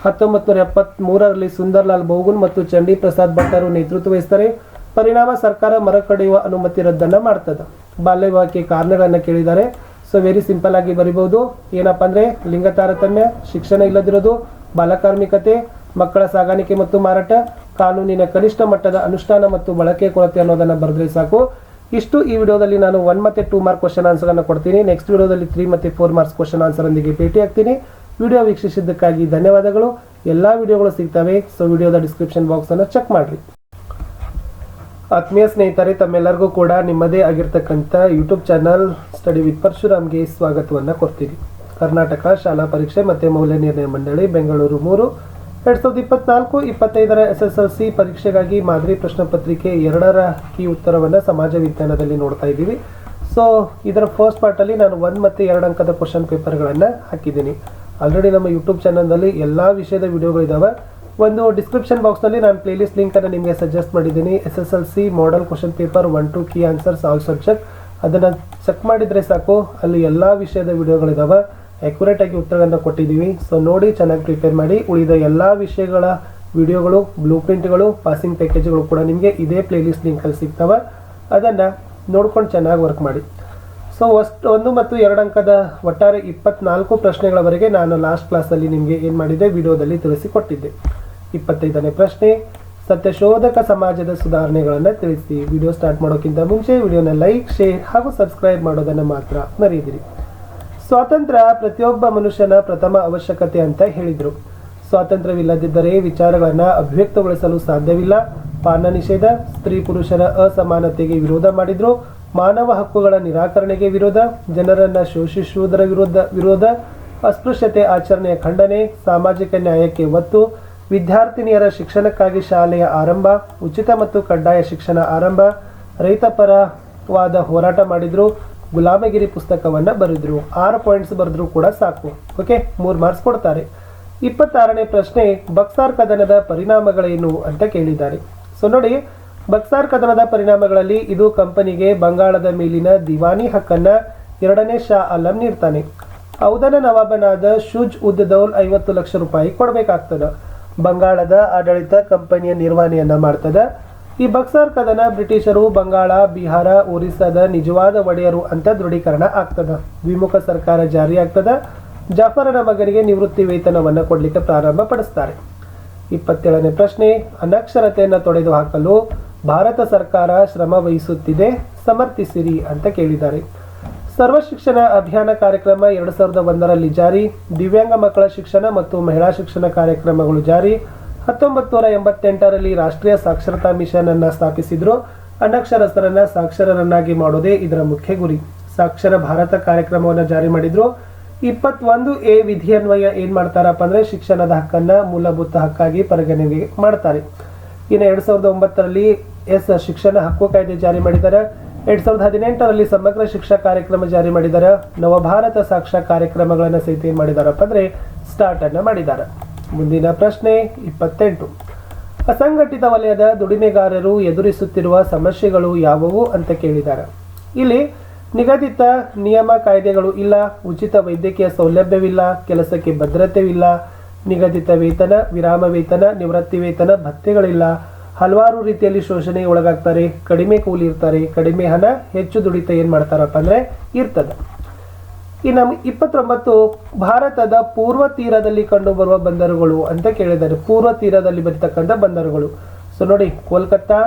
ಹತ್ತೊಂಬತ್ತು ನೂರ ಎಪ್ಪತ್ತ್ಮೂರರಲ್ಲಿ ಸುಂದರ್ಲಾಲ್ ಬೌಗುನ್ ಮತ್ತು ಚಂಡಿ ಪ್ರಸಾದ್ ಭಟ್ಟರು ನೇತೃತ್ವ ವಹಿಸ್ತಾರೆ. ಪರಿಣಾಮ ಸರ್ಕಾರ ಮರ ಕಡಿಯುವ ಅನುಮತಿ ರದ್ದನ್ನು ಮಾಡ್ತದೆ. ಬಾಲ್ಯ ವಿವಾಹಕ್ಕೆ ಕಾರಣಗಳನ್ನು ಕೇಳಿದ್ದಾರೆ. ಸೊ ವೆರಿ ಸಿಂಪಲ್ ಆಗಿ ಬರಿಬಹುದು. ಏನಪ್ಪ ಅಂದರೆ ಲಿಂಗ ತಾರತಮ್ಯ ಶಿಕ್ಷಣ ಇಲ್ಲದಿರೋದು, ಬಾಲಕಾರ್ಮಿಕತೆ ಮಕ್ಕಳ ಸಾಗಾಣಿಕೆ ಮತ್ತು ಮಾರಾಟ, ಕಾನೂನಿನ ಕನಿಷ್ಠ ಮಟ್ಟದ ಅನುಷ್ಠಾನ ಮತ್ತು ಬಳಕೆ ಕೊರತೆ ಅನ್ನೋದನ್ನು ಬರೆದ್ರೆ ಸಾಕು. ಇಷ್ಟು ಈ ವಿಡಿಯೋದಲ್ಲಿ ನಾನು ಒನ್ ಮತ್ತೆ ಟೂ ಮಾರ್ಕ್ ಕ್ವಶನ್ ಆನ್ಸರ್ ಅನ್ನು ಕೊಡ್ತೀನಿ. ನೆಕ್ಸ್ಟ್ ವಿಡಿಯೋದಲ್ಲಿ ತ್ರೀ ಮತ್ತೆ ಫೋರ್ ಮಾರ್ಕ್ಸ್ ಕ್ವಶನ್ ಆನ್ಸರ್ ಒಂದಿಗೆ ಭೇಟಿ ಆಗ್ತೀನಿ. ವಿಡಿಯೋ ವೀಕ್ಷಿಸಿದ್ದಕ್ಕಾಗಿ ಧನ್ಯವಾದಗಳು. ಎಲ್ಲ ವಿಡಿಯೋಗಳು ಸಿಗ್ತವೆ ಸೊ ವಿಡಿಯೋದ ಡಿಸ್ಕ್ರಿಪ್ಷನ್ ಬಾಕ್ಸ್ ಅನ್ನು ಚೆಕ್ ಮಾಡಿರಿ. ಆತ್ಮೀಯ ಸ್ನೇಹಿತರೆ, ತಮ್ಮೆಲ್ಲರಿಗೂ ಕೂಡ ನಿಮ್ಮದೇ ಆಗಿರ್ತಕ್ಕಂಥ ಯೂಟ್ಯೂಬ್ ಚಾನಲ್ ಸ್ಟಡಿ ವಿತ್ ಪರಶುರಾಮ್ಗೆ ಸ್ವಾಗತವನ್ನು ಕೊಡ್ತೀನಿ. ಕರ್ನಾಟಕ ಶಾಲಾ ಪರೀಕ್ಷೆ ಮತ್ತು ಮೌಲ್ಯ ನಿರ್ಣಯ ಮಂಡಳಿ, ಬೆಂಗಳೂರು ಮೂರು. ಎರಡು ಸಾವಿರದ ಇಪ್ಪತ್ನಾಲ್ಕು, ಇಪ್ಪತ್ತೈದರ ಎಸ್ ಎಸ್ ಎಲ್ ಸಿ ಪರೀಕ್ಷೆಗಾಗಿ ಮಾದರಿ ಪ್ರಶ್ನೆ ಪತ್ರಿಕೆ ಎರಡರ ಕೀ ಉತ್ತರವನ್ನು ಸಮಾಜ ವಿಜ್ಞಾನದಲ್ಲಿ ನೋಡ್ತಾ ಇದ್ದೀವಿ. ಸೊ ಇದರ ಫಸ್ಟ್ ಪಾರ್ಟಲ್ಲಿ ನಾನು ಒಂದು ಮತ್ತು ಎರಡು ಅಂಕದ ಕ್ವಶನ್ ಪೇಪರ್ಗಳನ್ನು ಹಾಕಿದ್ದೀನಿ. ಆಲ್ರೆಡಿ ನಮ್ಮ ಯೂಟ್ಯೂಬ್ ಚಾನಲ್ನಲ್ಲಿ ಎಲ್ಲ ವಿಷಯದ ವಿಡಿಯೋಗಳಿದ್ದಾವೆ ಒಂದು ಡಿಸ್ಕ್ರಿಪ್ಷನ್ ಬಾಕ್ಸ್ನಲ್ಲಿ ನಾನು ಪ್ಲೇಲಿಸ್ಟ್ ಲಿಂಕನ್ನು ನಿಮಗೆ ಸಜೆಸ್ಟ್ ಮಾಡಿದ್ದೀನಿ. S S L C model question paper one two key answers all subject ಅದನ್ನು ಚೆಕ್ ಮಾಡಿದರೆ ಸಾಕು. ಅಲ್ಲಿ ಎಲ್ಲ ವಿಷಯದ ವಿಡಿಯೋಗಳಿದ್ದಾವೆ ಆ್ಯಕ್ಯುರೇಟ್ ಆಗಿ ಉತ್ತರಗಳನ್ನು ಕೊಟ್ಟಿದ್ದೀವಿ. ಸೊ ನೋಡಿ ಚೆನ್ನಾಗಿ ಪ್ರಿಪೇರ್ ಮಾಡಿ. ಉಳಿದ ಎಲ್ಲ ವಿಷಯಗಳ ವಿಡಿಯೋಗಳು ಬ್ಲೂ ಪ್ರಿಂಟ್ಗಳು ಪಾಸಿಂಗ್ ಪ್ಯಾಕೇಜ್ಗಳು ಕೂಡ ನಿಮಗೆ ಇದೇ ಪ್ಲೇಲಿಸ್ಟ್ ಲಿಂಕಲ್ಲಿ ಸಿಗ್ತವೆ. ಅದನ್ನು ನೋಡ್ಕೊಂಡು ಚೆನ್ನಾಗಿ ವರ್ಕ್ ಮಾಡಿ. ಸೊ ಅಷ್ಟು ಒಂದು ಮತ್ತು ಎರಡು ಅಂಕದ ಒಟ್ಟಾರೆ ಇಪ್ಪತ್ನಾಲ್ಕು ಪ್ರಶ್ನೆಗಳವರೆಗೆ ನಾನು ಲಾಸ್ಟ್ ಕ್ಲಾಸಲ್ಲಿ ನಿಮಗೆ ಏನು ಮಾಡಿದ್ದೆ? ವಿಡಿಯೋದಲ್ಲಿ ತಿಳಿಸಿಕೊಟ್ಟಿದ್ದೆ. ಇಪ್ಪತ್ತೈದನೇ ಪ್ರಶ್ನೆ, ಸತ್ಯಶೋಧಕ ಸಮಾಜದ ಸುಧಾರಣೆಗಳನ್ನು ತಿಳಿಸಿ. ವಿಡಿಯೋ ಸ್ಟಾರ್ಟ್ ಮಾಡೋಕ್ಕಿಂತ ಮುಂಚೆ ವಿಡಿಯೋನ ಲೈಕ್ ಶೇರ್ ಹಾಗೂ ಸಬ್ಸ್ಕ್ರೈಬ್ ಮಾಡೋದನ್ನು ಮಾತ್ರ ಮರೆಯದಿರಿ. ಸ್ವಾತಂತ್ರ್ಯ ಪ್ರತಿಯೊಬ್ಬ ಮನುಷ್ಯನ ಪ್ರಥಮ ಅವಶ್ಯಕತೆ ಅಂತ ಹೇಳಿದರು. ಸ್ವಾತಂತ್ರ್ಯವಿಲ್ಲದಿದ್ದರೆ ವಿಚಾರಗಳನ್ನು ಅಭಿವ್ಯಕ್ತಗೊಳಿಸಲು ಸಾಧ್ಯವಿಲ್ಲ. ಪಾನ ನಿಷೇಧ, ಸ್ತ್ರೀ ಪುರುಷರ ಅಸಮಾನತೆಗೆ ವಿರೋಧ ಮಾಡಿದ್ರು. ಮಾನವ ಹಕ್ಕುಗಳ ನಿರಾಕರಣೆಗೆ ವಿರೋಧ, ಜನರನ್ನ ಶೋಷಿಸುವುದರ ವಿರುದ್ಧ ವಿರೋಧ, ಅಸ್ಪೃಶ್ಯತೆ ಆಚರಣೆಯ ಖಂಡನೆ, ಸಾಮಾಜಿಕ ನ್ಯಾಯಕ್ಕೆ ಒತ್ತು, ವಿದ್ಯಾರ್ಥಿನಿಯರ ಶಿಕ್ಷಣಕ್ಕಾಗಿ ಶಾಲೆಯ ಆರಂಭ, ಉಚಿತ ಮತ್ತು ಕಡ್ಡಾಯ ಶಿಕ್ಷಣ ಆರಂಭ, ರೈತಪರವಾದ ಹೋರಾಟ ಮಾಡಿದ್ರು. ಗುಲಾಮಗಿರಿ ಪುಸ್ತಕವನ್ನು ಬರೆದ್ರು. ಆರು ಪಾಯಿಂಟ್ಸ್ ಬರೆದ್ರು ಕೂಡ ಸಾಕು. ಓಕೆ ಮೂರು ಮಾರ್ಕ್ಸ್ ಕೊಡ್ತಾರೆ. ಇಪ್ಪತ್ತಾರನೇ ಪ್ರಶ್ನೆ, ಬಕ್ಸಾರ್ ಕದನದ ಪರಿಣಾಮಗಳೇನು ಅಂತ ಕೇಳಿದ್ದಾರೆ. ಸೊ ನೋಡಿ, ಬಕ್ಸಾರ್ ಕದನದ ಪರಿಣಾಮಗಳಲ್ಲಿ ಇದು ಕಂಪನಿಗೆ ಬಂಗಾಳದ ಮೇಲಿನ ದಿವಾನಿ ಹಕ್ಕನ್ನ ಎರಡನೇ ಶಾ ಆಲಂ ನೀಡ್ತಾನೆ. ಔದನ ನವಾಬನಾದ ಶುಜ್ ಉದ್ ದೌಲ್ ಐವತ್ತು ಲಕ್ಷ ರೂಪಾಯಿ ಕೊಡಬೇಕಾಗ್ತದ. ಬಂಗಾಳದ ಆಡಳಿತ ಕಂಪನಿಯ ನಿರ್ವಹಣೆಯನ್ನ ಮಾಡ್ತದ. ಈ ಬಕ್ಸಾರ್ ಕದನ ಬ್ರಿಟಿಷರು ಬಂಗಾಳ, ಬಿಹಾರ, ಒರಿಸ್ಸಾದ ನಿಜವಾದ ಒಡೆಯರು ಅಂತ ದೃಢೀಕರಣ ಆಗ್ತದ. ದ್ವಿಮುಖ ಸರ್ಕಾರ ಜಾರಿ ಆಗ್ತದ. ಜಾಫರನ ಮಗನಿಗೆ ನಿವೃತ್ತಿ ವೇತನವನ್ನು ಕೊಡಲಿಕ್ಕೆ ಪ್ರಾರಂಭ ಪಡಿಸ್ತಾರೆ. ಇಪ್ಪತ್ತೇಳನೇ ಪ್ರಶ್ನೆ, ಅನಕ್ಷರತೆಯನ್ನು ತೊಡೆದು ಹಾಕಲು ಭಾರತ ಸರ್ಕಾರ ಶ್ರಮ ವಹಿಸುತ್ತಿದೆ, ಸಮರ್ಥಿಸಿರಿ ಅಂತ ಕೇಳಿದ್ದಾರೆ. ಸರ್ವ ಶಿಕ್ಷಣ ಅಭಿಯಾನ ಕಾರ್ಯಕ್ರಮ ಎರಡು ಸಾವಿರದ ಒಂದರಲ್ಲಿ ಜಾರಿ, ದಿವ್ಯಾಂಗ ಮಕ್ಕಳ ಶಿಕ್ಷಣ ಮತ್ತು ಮಹಿಳಾ ಶಿಕ್ಷಣ ಕಾರ್ಯಕ್ರಮಗಳು ಜಾರಿ ಹತ್ತೊಂಬತ್ತು ನೂರ ಎಂಬತ್ತೆಂಟರಲ್ಲಿ ರಾಷ್ಟ್ರೀಯ ಸಾಕ್ಷರತಾ ಮಿಷನ್ ಅನ್ನು ಸ್ಥಾಪಿಸಿದ್ರು. ಅನಕ್ಷರಸ್ಥರನ್ನ ಸಾಕ್ಷರರನ್ನಾಗಿ ಮಾಡೋದೇ ಇದರ ಮುಖ್ಯ ಗುರಿ. ಸಾಕ್ಷರ ಭಾರತ ಕಾರ್ಯಕ್ರಮವನ್ನು ಜಾರಿ ಮಾಡಿದ್ರು. ಇಪ್ಪತ್ತೊಂದು ಎ ವಿಧಿಯನ್ವಯ ಏನ್ ಮಾಡ್ತಾರಪ್ಪ ಅಂದ್ರೆ ಶಿಕ್ಷಣದ ಹಕ್ಕನ್ನ ಮೂಲಭೂತ ಹಕ್ಕಾಗಿ ಪರಿಗಣನೆ ಮಾಡ್ತಾರೆ. ಇನ್ನು ಎರಡ್ ಸಾವಿರದ ಒಂಬತ್ತರಲ್ಲಿ ಎಸ್ ಶಿಕ್ಷಣ ಹಕ್ಕು ಕಾಯ್ದೆ ಜಾರಿ ಮಾಡಿದ್ದಾರೆ ಎರಡ್ ಸಾವಿರದ ಹದಿನೆಂಟರಲ್ಲಿ ಸಮಗ್ರ ಶಿಕ್ಷಾ ಕಾರ್ಯಕ್ರಮ ಜಾರಿ ಮಾಡಿದ್ದಾರೆ ನವಭಾರತ ಸಾಕ್ಷಾ ಕಾರ್ಯಕ್ರಮಗಳನ್ನು ಸಹಿತ ಏನ್ ಮಾಡಿದಾರಪ್ಪ ಅಂದ್ರೆ ಸ್ಟಾರ್ಟ್ ಅನ್ನ ಮಾಡಿದ್ದಾರೆ ಮುಂದಿನ ಪ್ರಶ್ನೆ ಇಪ್ಪತ್ತೆಂಟು. ಅಸಂಘಟಿತ ವಲಯದ ದುಡಿಮೆಗಾರರು ಎದುರಿಸುತ್ತಿರುವ ಸಮಸ್ಯೆಗಳು ಯಾವುವು ಅಂತ ಕೇಳಿದ್ದಾರೆ. ಇಲ್ಲಿ ನಿಗದಿತ ನಿಯಮ ಕಾಯ್ದೆಗಳು ಇಲ್ಲ, ಉಚಿತ ವೈದ್ಯಕೀಯ ಸೌಲಭ್ಯವಿಲ್ಲ, ಕೆಲಸಕ್ಕೆ ಭದ್ರತೆವಿಲ್ಲ, ನಿಗದಿತ ವೇತನ, ವಿರಾಮ ವೇತನ, ನಿವೃತ್ತಿ ವೇತನ ಭತ್ಯೆಗಳಿಲ್ಲ. ಹಲವಾರು ರೀತಿಯಲ್ಲಿ ಶೋಷಣೆಗೆ ಒಳಗಾಗ್ತಾರೆ, ಕಡಿಮೆ ಕೂಲಿ ಇರ್ತಾರೆ, ಕಡಿಮೆ ಹಣ, ಹೆಚ್ಚು ದುಡಿತ ಏನು ಮಾಡ್ತಾರಪ್ಪ ಅಂದ್ರೆ ಇರ್ತದೆ. ಇನ್ನು ಇಪ್ಪತ್ತೊಂಬತ್ತು ಭಾರತದ ಪೂರ್ವ ತೀರದಲ್ಲಿ ಕಂಡುಬರುವ ಬಂದರುಗಳು ಅಂತ ಕೇಳಿದ್ದಾರೆ. ಪೂರ್ವ ತೀರದಲ್ಲಿ ಬರ್ತಕ್ಕಂಥ ಬಂದರುಗಳು. ಸೊ ನೋಡಿ, ಕೋಲ್ಕತ್ತಾ,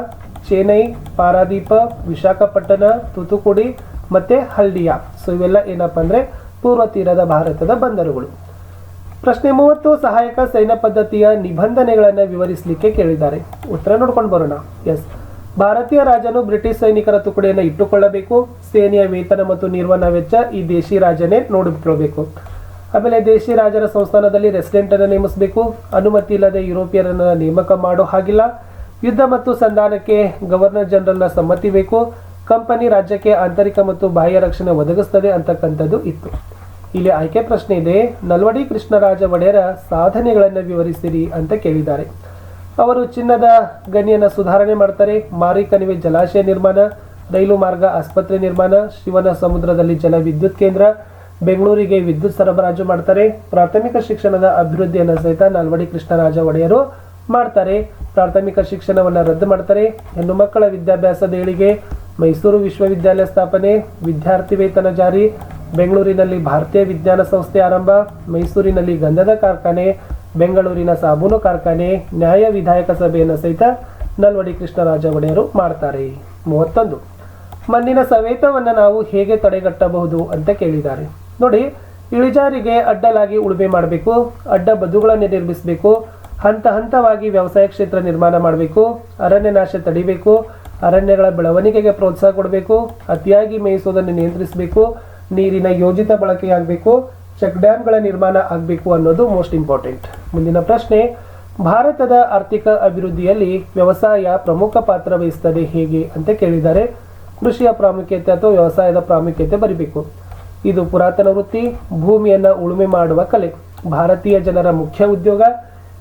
ಚೆನ್ನೈ, ಪಾರಾದೀಪ, ವಿಶಾಖಪಟ್ಟಣ, ತೂತುಕುಡಿ ಮತ್ತೆ ಹಲ್ಡಿಯಾ ಸೊ ಇವೆಲ್ಲ ಏನಪ್ಪ ಅಂದರೆ ಪೂರ್ವ ತೀರದ ಭಾರತದ ಬಂದರುಗಳು. ಪ್ರಶ್ನೆ ಮೂವತ್ತು, ಸಹಾಯಕ ಸೈನ್ಯ ಪದ್ಧತಿಯ ನಿಬಂಧನೆಗಳನ್ನು ವಿವರಿಸಲಿಕ್ಕೆ ಕೇಳಿದ್ದಾರೆ. ಉತ್ತರ ನೋಡ್ಕೊಂಡು ಬರೋಣ. ಎಸ್ ಭಾರತೀಯ ರಾಜನು ಬ್ರಿಟಿಷ್ ಸೈನಿಕರ ತುಕಡಿಯನ್ನು ಇಟ್ಟುಕೊಳ್ಳಬೇಕು. ಸೇನೆಯ ವೇತನ ಮತ್ತು ನಿರ್ವಹಣಾ ವೆಚ್ಚ ಈ ದೇಶಿ ರಾಜನೇ ನೋಡಿಕೊಳ್ಳಬೇಕು. ಆಮೇಲೆ ದೇಶಿ ರಾಜರ ಸಂಸ್ಥಾನದಲ್ಲಿ ರೆಸಿಡೆಂಟ್ ಅನ್ನು ನೇಮಿಸಬೇಕು. ಅನುಮತಿ ಇಲ್ಲದೆ ಯುರೋಪಿಯರನ್ನ ನೇಮಕ ಮಾಡೋ ಹಾಗಿಲ್ಲ. ಯುದ್ಧ ಮತ್ತು ಸಂಧಾನಕ್ಕೆ ಗವರ್ನರ್ ಜನರಲ್ನ ಸಮ್ಮತಿ ಬೇಕು. ಕಂಪನಿ ರಾಜ್ಯಕ್ಕೆ ಆಂತರಿಕ ಮತ್ತು ಬಾಹ್ಯ ರಕ್ಷಣೆ ಒದಗಿಸ್ತದೆ ಅಂತಕ್ಕಂಥದ್ದು ಇತ್ತು. ಇಲ್ಲಿ ಆಯ್ಕೆ ಪ್ರಶ್ನೆ ಇದೆ. ನಲ್ವಡಿ ಕೃಷ್ಣರಾಜ ಒಡೆಯರ ಸಾಧನೆಗಳನ್ನು ವಿವರಿಸಿರಿ ಅಂತ ಕೇಳಿದ್ದಾರೆ. ಅವರು ಚಿನ್ನದ ಗಣಿಯನ್ನು ಸುಧಾರಣೆ ಮಾಡ್ತಾರೆ. ಮಾರಿ ಕಣಿವೆ ಜಲಾಶಯ ನಿರ್ಮಾಣ, ರೈಲು ಮಾರ್ಗ ಆಸ್ಪತ್ರೆ ನಿರ್ಮಾಣ, ಶಿವನ ಸಮುದ್ರದಲ್ಲಿ ಜಲ ವಿದ್ಯುತ್ ಕೇಂದ್ರ, ಬೆಂಗಳೂರಿಗೆ ವಿದ್ಯುತ್ ಸರಬರಾಜು ಮಾಡ್ತಾರೆ. ಪ್ರಾಥಮಿಕ ಶಿಕ್ಷಣದ ಅಭಿವೃದ್ಧಿಯನ್ನು ಸಹಿತ ನಾಲ್ವಡಿ ಕೃಷ್ಣರಾಜ ಒಡೆಯರು ಮಾಡ್ತಾರೆ. ಪ್ರಾಥಮಿಕ ಶಿಕ್ಷಣವನ್ನು ರದ್ದು ಮಾಡ್ತಾರೆ. ಹೆಣ್ಣು ಮಕ್ಕಳ ವಿದ್ಯಾಭ್ಯಾಸದ ಏಳಿಗೆ ಮೈಸೂರು ವಿಶ್ವವಿದ್ಯಾಲಯ ಸ್ಥಾಪನೆ, ವಿದ್ಯಾರ್ಥಿ ವೇತನ ಜಾರಿ, ಬೆಂಗಳೂರಿನಲ್ಲಿ ಭಾರತೀಯ ವಿಜ್ಞಾನ ಸಂಸ್ಥೆ ಆರಂಭ, ಮೈಸೂರಿನಲ್ಲಿ ಗಂಧದ ಕಾರ್ಖಾನೆ ಬೆಂಗಳೂರಿನ ಸಾಬೂನು ಕಾರ್ಖಾನೆ ನ್ಯಾಯ ವಿಧಾಯಕ ಸಭೆಯನ್ನು ಸಹಿತ ನಲ್ವಡಿ ಕೃಷ್ಣರಾಜ ಒಡೆಯರು ಮಾಡ್ತಾರೆ. ಮೂವತ್ತೊಂದು. ಮಣ್ಣಿನ ಸವೇತವನ್ನು ನಾವು ಹೇಗೆ ತಡೆಗಟ್ಟಬಹುದು ಅಂತ ಕೇಳಿದ್ದಾರೆ. ನೋಡಿ, ಇಳಿಜಾರಿಗೆ ಅಡ್ಡಲಾಗಿ ಉಳುಮೆ ಮಾಡಬೇಕು, ಅಡ್ಡ ಬದುಗಳನ್ನು ನಿರ್ಮಿಸಬೇಕು, ಹಂತ ಹಂತವಾಗಿ ವ್ಯವಸಾಯ ಕ್ಷೇತ್ರ ನಿರ್ಮಾಣ ಮಾಡಬೇಕು, ಅರಣ್ಯ ನಾಶ ತಡಿಬೇಕು, ಅರಣ್ಯಗಳ ಬೆಳವಣಿಗೆಗೆ ಪ್ರೋತ್ಸಾಹ ಕೊಡಬೇಕು, ಅತಿಯಾಗಿ ಮೇಯಿಸೋದನ್ನು ನಿಯಂತ್ರಿಸಬೇಕು, ನೀರಿನ ಯೋಜಿತ ಬಳಕೆಯಾಗಬೇಕು ಚೆಕ್ ಡ್ಯಾಮ್ಗಳ ನಿರ್ಮಾಣ ಆಗಬೇಕು ಅನ್ನೋದು ಮೋಸ್ಟ್ ಇಂಪಾರ್ಟೆಂಟ್. ಮುಂದಿನ ಪ್ರಶ್ನೆ, ಭಾರತದ ಆರ್ಥಿಕ ಅಭಿವೃದ್ಧಿಯಲ್ಲಿ ವ್ಯವಸಾಯ ಪ್ರಮುಖ ಪಾತ್ರ ವಹಿಸ್ತದೆ ಹೇಗೆ ಅಂತ ಕೇಳಿದ್ದಾರೆ. ಕೃಷಿಯ ಪ್ರಾಮುಖ್ಯತೆ ಅಥವಾ ವ್ಯವಸಾಯದ ಪ್ರಾಮುಖ್ಯತೆ ಬರಿಬೇಕು. ಇದು ಪುರಾತನ ವೃತ್ತಿ, ಭೂಮಿಯನ್ನು ಉಳುಮೆ ಮಾಡುವ ಕಲೆ. ಭಾರತೀಯ ಜನರ ಮುಖ್ಯ ಉದ್ಯೋಗ,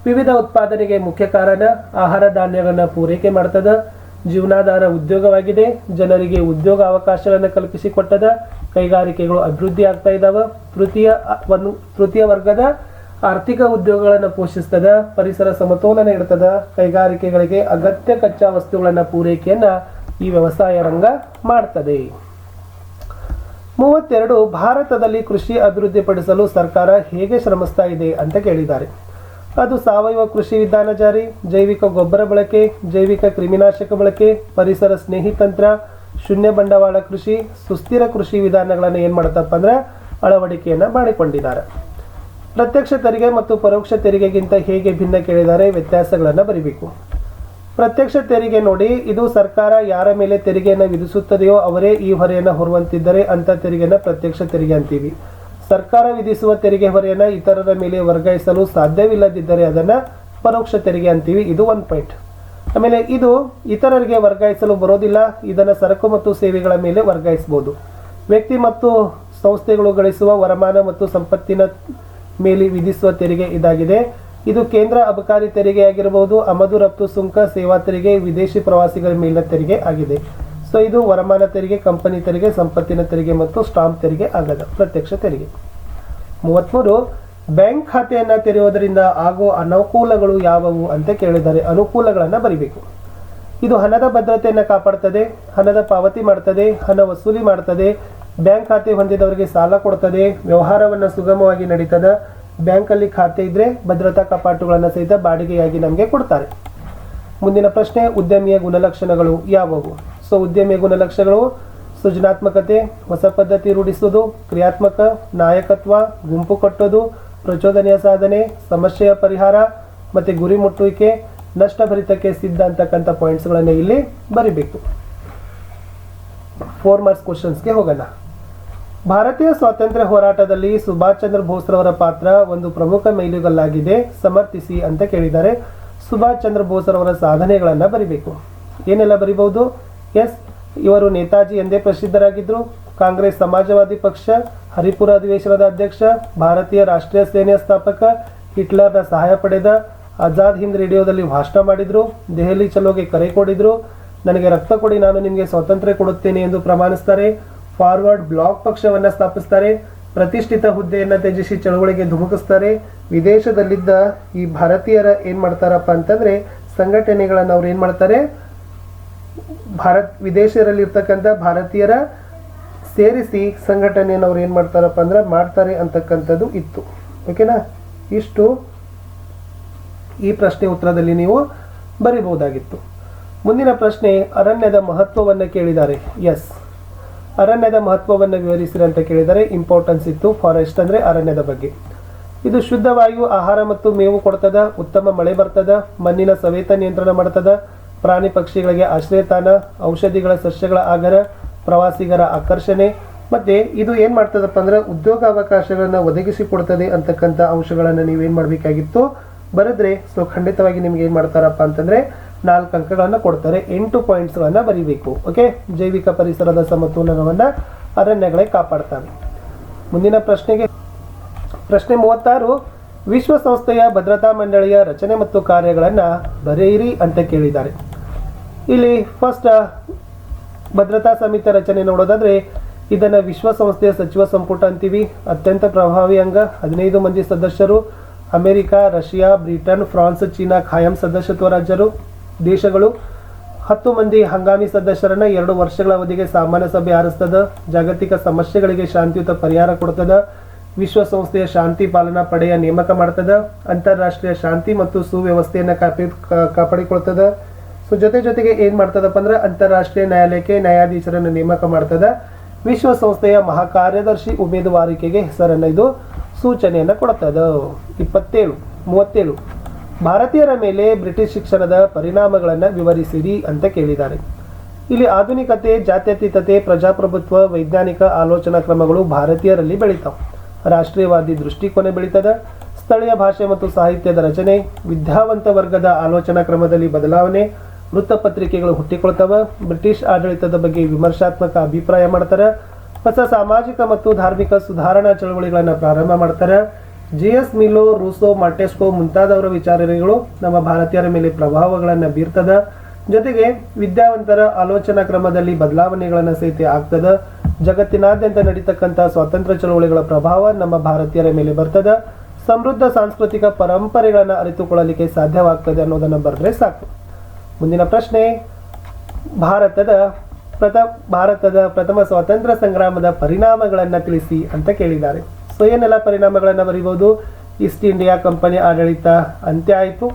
ವಿವಿಧ ಉತ್ಪಾದನೆಗೆ ಮುಖ್ಯ ಕಾರಣ, ಆಹಾರ ಧಾನ್ಯಗಳನ್ನು ಪೂರೈಕೆ ಮಾಡ್ತದ. ಜೀವನಾಧಾರ ಉದ್ಯೋಗವಾಗಿದೆ. ಜನರಿಗೆ ಉದ್ಯೋಗ ಅವಕಾಶಗಳನ್ನು ಕಲ್ಪಿಸಿಕೊಟ್ಟದ, ಕೈಗಾರಿಕೆಗಳು ಅಭಿವೃದ್ಧಿ ಆಗ್ತಾ ಇದ್ದಾವೆ ತೃತೀಯ ಒಂದು, ತೃತೀಯ ವರ್ಗದ ಆರ್ಥಿಕ ಉದ್ಯೋಗಗಳನ್ನು ಪೋಷಿಸ್ತದ, ಪರಿಸರ ಸಮತೋಲನ ಇರ್ತದ ಕೈಗಾರಿಕೆಗಳಿಗೆ ಅಗತ್ಯ ಕಚ್ಚಾ ವಸ್ತುಗಳನ್ನು ಪೂರೈಕೆಯನ್ನ ಈ ವ್ಯವಸಾಯ ರಂಗ ಮಾಡ್ತದೆ. ಮೂವತ್ತೆರಡು, ಭಾರತದಲ್ಲಿ ಕೃಷಿ ಅಭಿವೃದ್ಧಿಪಡಿಸಲು ಸರ್ಕಾರ ಹೇಗೆ ಶ್ರಮಿಸ್ತಾ ಇದೆ ಅಂತ ಕೇಳಿದ್ದಾರೆ. ಅದು ಸಾವಯವ ಕೃಷಿ ವಿಧಾನ ಜಾರಿ, ಜೈವಿಕ ಗೊಬ್ಬರ ಬಳಕೆ, ಜೈವಿಕ ಕ್ರಿಮಿನಾಶಕ ಬಳಕೆ, ಪರಿಸರ ಸ್ನೇಹಿ ತಂತ್ರ, ಶೂನ್ಯ ಬಂಡವಾಳ ಕೃಷಿ, ಸುಸ್ಥಿರ ಕೃಷಿ ವಿಧಾನಗಳನ್ನು ಏನು ಮಾಡುತ್ತಪ್ಪ ಅಂದ್ರೆ ಅಳವಡಿಕೆಯನ್ನು ಮಾಡಿಕೊಂಡಿದ್ದಾರೆ. ಪ್ರತ್ಯಕ್ಷ ತೆರಿಗೆ ಮತ್ತು ಪರೋಕ್ಷ ತೆರಿಗೆಗಿಂತ ಹೇಗೆ ಭಿನ್ನ ಕೇಳಿದ್ದಾರೆ ವ್ಯತ್ಯಾಸಗಳನ್ನು ಬರಿಬೇಕು. ಪ್ರತ್ಯಕ್ಷ ತೆರಿಗೆ ನೋಡಿ, ಇದು ಸರ್ಕಾರ ಯಾರ ಮೇಲೆ ತೆರಿಗೆಯನ್ನು ವಿಧಿಸುತ್ತದೆಯೋ ಅವರೇ ಈ ಹೊರೆಯನ್ನು ಹೊರುವಂತಿದ್ದರೆ ಅಂತ ತೆರಿಗೆನ ಪ್ರತ್ಯಕ್ಷ ತೆರಿಗೆ ಅಂತೀವಿ. ಸರ್ಕಾರ ವಿಧಿಸುವ ತೆರಿಗೆ ಹೊರೆಯನ್ನು ಇತರರ ಮೇಲೆ ವರ್ಗಾಯಿಸಲು ಸಾಧ್ಯವಿಲ್ಲದಿದ್ದರೆ ಅದನ್ನು ಪರೋಕ್ಷ ತೆರಿಗೆ ಅಂತೀವಿ. ಇದು ಒನ್ ಪಾಯಿಂಟ್ ಆಮೇಲೆ ಇದು ಇತರರಿಗೆ ವರ್ಗಾಯಿಸಲು ಬರೋದಿಲ್ಲ. ಇದನ್ನು ಸರಕು ಮತ್ತು ಸೇವೆಗಳ ಮೇಲೆ ವರ್ಗಾಯಿಸಬಹುದು ವ್ಯಕ್ತಿ ಮತ್ತು ಸಂಸ್ಥೆಗಳು ಗಳಿಸುವ ವರಮಾನ ಮತ್ತು ಸಂಪತ್ತಿನ ಮೇಲೆ ವಿಧಿಸುವ ತೆರಿಗೆ ಇದಾಗಿದೆ. ಇದು ಕೇಂದ್ರ ಅಬಕಾರಿ ತೆರಿಗೆ ಆಗಿರಬಹುದು ಆಮದು ರಫ್ತು ಸುಂಕ ಸೇವಾ ತೆರಿಗೆ, ವಿದೇಶಿ ಪ್ರವಾಸಿಗರ ಮೇಲಿನ ತೆರಿಗೆ ಆಗಿದೆ. ಸೊ ಇದು ವರಮಾನ ತೆರಿಗೆ, ಕಂಪನಿ ತೆರಿಗೆ, ಸಂಪತ್ತಿನ ತೆರಿಗೆ ಮತ್ತು ಸ್ಟಾಂಪ್ ತೆರಿಗೆ ಆಗದ ಪ್ರತ್ಯಕ್ಷ ತೆರಿಗೆ. ಮೂವತ್ಮೂರು, ಬ್ಯಾಂಕ್ ಖಾತೆಯನ್ನು ತೆರೆಯುವುದರಿಂದ ಆಗುವ ಅನುಕೂಲಗಳು ಯಾವುವು ಅಂತ ಕೇಳಿದ್ದಾರೆ ಅನುಕೂಲಗಳನ್ನು ಬರೀಬೇಕು. ಇದು ಹಣದ ಭದ್ರತೆಯನ್ನು ಕಾಪಾಡ್ತದೆ, ಹಣದ ಪಾವತಿ ಮಾಡ್ತದೆ, ಹಣ ವಸೂಲಿ ಮಾಡ್ತದೆ, ಬ್ಯಾಂಕ್ ಖಾತೆ ಹೊಂದಿದವರಿಗೆ ಸಾಲ ಕೊಡ್ತದೆ, ವ್ಯವಹಾರವನ್ನು ಸುಗಮವಾಗಿ ನಡೀತದೆ, ಬ್ಯಾಂಕಲ್ಲಿ ಖಾತೆ ಇದ್ದರೆ ಭದ್ರತಾ ಕಪಾಟುಗಳನ್ನು ಸಹಿತ ಬಾಡಿಗೆಯಾಗಿ ನಮಗೆ ಕೊಡ್ತಾರೆ. ಮುಂದಿನ ಪ್ರಶ್ನೆ, ಉದ್ಯಮಿಯ ಗುಣಲಕ್ಷಣಗಳು ಯಾವುವು? ಸೊ ಉದ್ಯಮಿಯ ಗುಣಲಕ್ಷಣಗಳು ಸೃಜನಾತ್ಮಕತೆ, ಹೊಸ ಪದ್ಧತಿ ರೂಢಿಸುವುದು, ಕ್ರಿಯಾತ್ಮಕ, ನಾಯಕತ್ವ, ಗುಂಪು ಕಟ್ಟೋದು, ಪ್ರಚೋದನೆಯ ಸಾಧನೆ, ಸಮಸ್ಯೆಯ ಪರಿಹಾರ ಮತ್ತು ಗುರಿ ಮುಟ್ಟುವಿಕೆ ನಷ್ಟಭರಿತಕ್ಕೆ ಸಿದ್ಧ ಅಂತಕ್ಕಂಥ ಪಾಯಿಂಟ್ಸ್ಗಳನ್ನು ಇಲ್ಲಿ ಬರಿಬೇಕು. ಫೋರ್ ಮಾರ್ಕ್ಸ್ ಕ್ವಶನ್ಸ್ಗೆ ಹೋಗೋಣ. ಭಾರತೀಯ ಸ್ವಾತಂತ್ರ್ಯ ಹೋರಾಟದಲ್ಲಿ ಸುಭಾಷ್ ಚಂದ್ರ ಬೋಸ್ರವರ ಪಾತ್ರ ಒಂದು ಪ್ರಮುಖ ಮೈಲುಗಲ್ಲಾಗಿದೆ, ಸಮರ್ಥಿಸಿ ಅಂತ ಕೇಳಿದ್ದಾರೆ. ಸುಭಾಷ್ ಚಂದ್ರ ಬೋಸ್ರವರ ಸಾಧನೆಗಳನ್ನು ಬರಿಬೇಕು. ಏನೆಲ್ಲ ಬರಿಬಹುದು? ಎಸ್, ಇವರು ನೇತಾಜಿ ಎಂದೇ ಪ್ರಸಿದ್ಧರಾಗಿದ್ದರು. ಕಾಂಗ್ರೆಸ್ ಸಮಾಜವಾದಿ ಪಕ್ಷ, ಹರಿಪುರ ಅಧಿವೇಶನದ ಅಧ್ಯಕ್ಷ, ಭಾರತೀಯ ರಾಷ್ಟ್ರೀಯ ಸೇನೆಯ ಸ್ಥಾಪಕ, ಹಿಟ್ಲರ್ನ ಸಹಾಯ ಪಡೆದ ಆಜಾದ್ ಹಿಂದ್ ರೇಡಿಯೋದಲ್ಲಿ ಭಾಷಣ ಮಾಡಿದರು. ದೆಹಲಿ ಚಲೋಗೆ ಕರೆ ಕೊಡಿದರು. ನನಗೆ ರಕ್ತ ಕೊಡಿ, ನಾನು ನಿಮಗೆ ಸ್ವಾತಂತ್ರ್ಯ ಕೊಡುತ್ತೇನೆ ಎಂದು ಪ್ರಮಾಣಿಸ್ತಾರೆ. ಫಾರ್ವರ್ಡ್ ಬ್ಲಾಕ್ ಪಕ್ಷವನ್ನು ಸ್ಥಾಪಿಸ್ತಾರೆ. ಪ್ರತಿಷ್ಠಿತ ಹುದ್ದೆಯನ್ನು ತ್ಯಜಿಸಿ ಚಳವಳಿಗೆ ಧುಮುಕಿಸ್ತಾರೆ. ವಿದೇಶದಲ್ಲಿದ್ದ ಈ ಭಾರತೀಯರ ಏನು ಮಾಡ್ತಾರಪ್ಪ ಅಂತಂದರೆ, ಸಂಘಟನೆಗಳನ್ನು ಅವ್ರು ಏನು ಮಾಡ್ತಾರೆ? ಭಾರತ್ ವಿದೇಶದಲ್ಲಿರ್ತಕ್ಕಂಥ ಭಾರತೀಯರ ಸೇರಿಸಿ ಸಂಘಟನೆಯನ್ನು ಅವ್ರು ಏನು ಮಾಡ್ತಾರಪ್ಪ ಅಂದ್ರೆ ಮಾಡ್ತಾರೆ ಅಂತಕ್ಕಂಥದ್ದು ಇತ್ತು. ಓಕೆನಾ? ಇಷ್ಟು ಈ ಪ್ರಶ್ನೆ ಉತ್ತರದಲ್ಲಿ ನೀವು ಬರೀಬಹುದಾಗಿತ್ತು. ಮುಂದಿನ ಪ್ರಶ್ನೆ, ಅರಣ್ಯದ ಮಹತ್ವವನ್ನು ಕೇಳಿದ್ದಾರೆ. ಎಸ್ ಅರಣ್ಯದ ಮಹತ್ವವನ್ನು ವಿವರಿಸಿರಿ ಅಂತ ಕೇಳಿದರೆ ಇಂಪಾರ್ಟೆನ್ಸ್ ಇತ್ತು ಫಾರೆಸ್ಟ್ ಅಂದರೆ ಅರಣ್ಯದ ಬಗ್ಗೆ. ಇದು ಶುದ್ಧವಾಯು ಆಹಾರ ಮತ್ತು ಮೇವು ಕೊಡ್ತದ, ಉತ್ತಮ ಮಳೆ ಬರ್ತದ, ಮಣ್ಣಿನ ಸವೇತ ನಿಯಂತ್ರಣ ಮಾಡ್ತದ ಪ್ರಾಣಿ ಪಕ್ಷಿಗಳಿಗೆ ಆಶ್ರಯ ತಾಣ ಔಷಧಿಗಳ ಸಸ್ಯಗಳ ಆಗರ, ಪ್ರವಾಸಿಗರ ಆಕರ್ಷಣೆ. ಮತ್ತೆ ಇದು ಏನು ಮಾಡ್ತದಪ್ಪ ಅಂದ್ರೆ ಉದ್ಯೋಗ ಅವಕಾಶಗಳನ್ನ ಒದಗಿಸಿ ಕೊಡ್ತದೆ ಅಂತಕ್ಕಂಥ ಅಂಶಗಳನ್ನು ನೀವೇನು ಮಾಡಬೇಕಾಗಿತ್ತು? ಬರೆದ್ರೆ ಸೊ ಖಂಡಿತವಾಗಿ ನಿಮ್ಗೆ ಏನು ಮಾಡ್ತಾರಪ್ಪ ಅಂತಂದ್ರೆ ನಾಲ್ಕು ಅಂಕಗಳನ್ನು ಕೊಡ್ತಾರೆ, ಎಂಟು ಪಾಯಿಂಟ್ಸ್ಗಳನ್ನು ಬರಿಬೇಕು ಓಕೆ ಜೈವಿಕ ಪರಿಸರದ ಸಮತೋಲನವನ್ನ ಅರಣ್ಯಗಳೇ ಕಾಪಾಡ್ತವೆ ಮುಂದಿನ ಪ್ರಶ್ನೆಗೆ, ಪ್ರಶ್ನೆ ಮೂವತ್ತಾರು, ವಿಶ್ವಸಂಸ್ಥೆಯ ಭದ್ರತಾ ಮಂಡಳಿಯ ರಚನೆ ಮತ್ತು ಕಾರ್ಯಗಳನ್ನು ಬರೆಯಿರಿ ಅಂತ ಕೇಳಿದ್ದಾರೆ. ಇಲ್ಲಿ ಫಸ್ಟ್ ಭದ್ರತಾ ಸಮಿತಿ ರಚನೆ ನೋಡೋದಾದ್ರೆ ಇದನ್ನು ವಿಶ್ವಸಂಸ್ಥೆಯ ಸಚಿವ ಸಂಪುಟ ಅಂತೀವಿ. ಅತ್ಯಂತ ಪ್ರಭಾವಿ ಅಂಗ. ಹದಿನೈದು ಮಂದಿ ಸದಸ್ಯರು. America, Russia, Britain, France, China ಖಾಯಂ ಸದಸ್ಯತ್ವ ರಾಜ್ಯರು, ದೇಶಗಳು. ಹತ್ತು ಮಂದಿ ಹಂಗಾಮಿ ಸದಸ್ಯರನ್ನ ಎರಡು ವರ್ಷಗಳ ಅವಧಿಗೆ ಸಾಮಾನ್ಯ ಸಭೆ ಆರಿಸ್ತದ. ಜಾಗತಿಕ ಸಮಸ್ಯೆಗಳಿಗೆ ಶಾಂತಿಯುತ ಪರಿಹಾರ ಕೊಡ್ತದ. ವಿಶ್ವಸಂಸ್ಥೆಯ ಶಾಂತಿ ಪಾಲನಾ ಪಡೆಯ ನೇಮಕ ಮಾಡ್ತದ. ಅಂತಾರಾಷ್ಟ್ರೀಯ ಶಾಂತಿ ಮತ್ತು ಸುವ್ಯವಸ್ಥೆಯನ್ನು ಕಾಪಾಡಿಕೊಳ್ತದ. ಸೊ ಜೊತೆ ಜೊತೆಗೆ ಏನು ಮಾಡ್ತದಪ್ಪ ಅಂದ್ರೆ ಅಂತಾರಾಷ್ಟ್ರೀಯ ನ್ಯಾಯಾಲಯಕ್ಕೆ ನ್ಯಾಯಾಧೀಶರನ್ನು ನೇಮಕ ಮಾಡ್ತದ. ವಿಶ್ವಸಂಸ್ಥೆಯ ಮಹಾಕಾರ್ಯದರ್ಶಿ ಉಮೇದುವಾರಿಕೆಗೆ ಹೆಸರನ್ನ ಇದು ಸೂಚನೆಯನ್ನು ಕೊಡ್ತದ. ಇಪ್ಪತ್ತೇಳು, ಮೂವತ್ತೇಳು. ಭಾರತೀಯರ ಮೇಲೆ ಬ್ರಿಟಿಷ್ ಶಿಕ್ಷಣದ ಪರಿಣಾಮಗಳನ್ನು ವಿವರಿಸಿರಿ ಅಂತ ಕೇಳಿದ್ದಾರೆ. ಇಲ್ಲಿ ಆಧುನಿಕತೆ, ಜಾತ್ಯತೀತತೆ, ಪ್ರಜಾಪ್ರಭುತ್ವ, ವೈಜ್ಞಾನಿಕ ಆಲೋಚನಾ ಕ್ರಮಗಳು ಭಾರತೀಯರಲ್ಲಿ ಬೆಳೀತಾವೆ. ರಾಷ್ಟ್ರೀಯವಾದಿ ದೃಷ್ಟಿಕೋನ ಬೆಳೀತದ. ಸ್ಥಳೀಯ ಭಾಷೆ ಮತ್ತು ಸಾಹಿತ್ಯದ ರಚನೆ, ವಿದ್ಯಾವಂತ ವರ್ಗದ ಆಲೋಚನಾ ಕ್ರಮದಲ್ಲಿ ಬದಲಾವಣೆ ವೃತ್ತಪತ್ರಿಕೆಗಳು ಹುಟ್ಟಿಕೊಳ್ತವೆ. ಬ್ರಿಟಿಷ್ ಆಡಳಿತದ ಬಗ್ಗೆ ವಿಮರ್ಶಾತ್ಮಕ ಅಭಿಪ್ರಾಯ ಮಾಡ್ತಾರೆ. ಹೊಸ ಸಾಮಾಜಿಕ ಮತ್ತು ಧಾರ್ಮಿಕ ಸುಧಾರಣಾ ಚಳವಳಿಗಳನ್ನು ಪ್ರಾರಂಭ ಮಾಡ್ತಾರೆ. ಜಿ ಎಸ್ ಮಿಲೋ, ರೂಸೋ ಮಾಟೆಸ್ಕೋ ಮುಂತಾದವರ ವಿಚಾರಗಳು ನಮ್ಮ ಭಾರತೀಯರ ಮೇಲೆ ಪ್ರಭಾವಗಳನ್ನು ಬೀರ್ತದ. ಜೊತೆಗೆ ವಿದ್ಯಾವಂತರ ಆಲೋಚನಾ ಕ್ರಮದಲ್ಲಿ ಬದಲಾವಣೆಗಳನ್ನು ಸಹಿತ ಆಗ್ತದ. ಜಗತ್ತಿನಾದ್ಯಂತ ನಡೀತಕ್ಕಂಥ ಸ್ವಾತಂತ್ರ್ಯ ಚಳವಳಿಗಳ ಪ್ರಭಾವ ನಮ್ಮ ಭಾರತೀಯರ ಮೇಲೆ ಬರ್ತದ. ಸಮೃದ್ಧ ಸಾಂಸ್ಕೃತಿಕ ಪರಂಪರೆಗಳನ್ನು ಅರಿತುಕೊಳ್ಳಲಿಕ್ಕೆ ಸಾಧ್ಯವಾಗ್ತದೆ ಅನ್ನೋದನ್ನು ಬರೆದ್ರೆ ಸಾಕು. ಮುಂದಿನ ಪ್ರಶ್ನೆ. ಭಾರತದ ಪ್ರಥ, ಭಾರತದ ಪ್ರಥಮ ಸ್ವಾತಂತ್ರ್ಯ ಸಂಗ್ರಾಮದ ಪರಿಣಾಮಗಳನ್ನು ತಿಳಿಸಿ ಅಂತ ಕೇಳಿದ್ದಾರೆ. ಸೊ ಏನೆಲ್ಲ ಪರಿಣಾಮಗಳನ್ನು ಬರೀಬಹುದು? ಈಸ್ಟ್ ಇಂಡಿಯಾ ಕಂಪನಿ ಆಡಳಿತ ಅಂತ್ಯ ಆಯಿತು.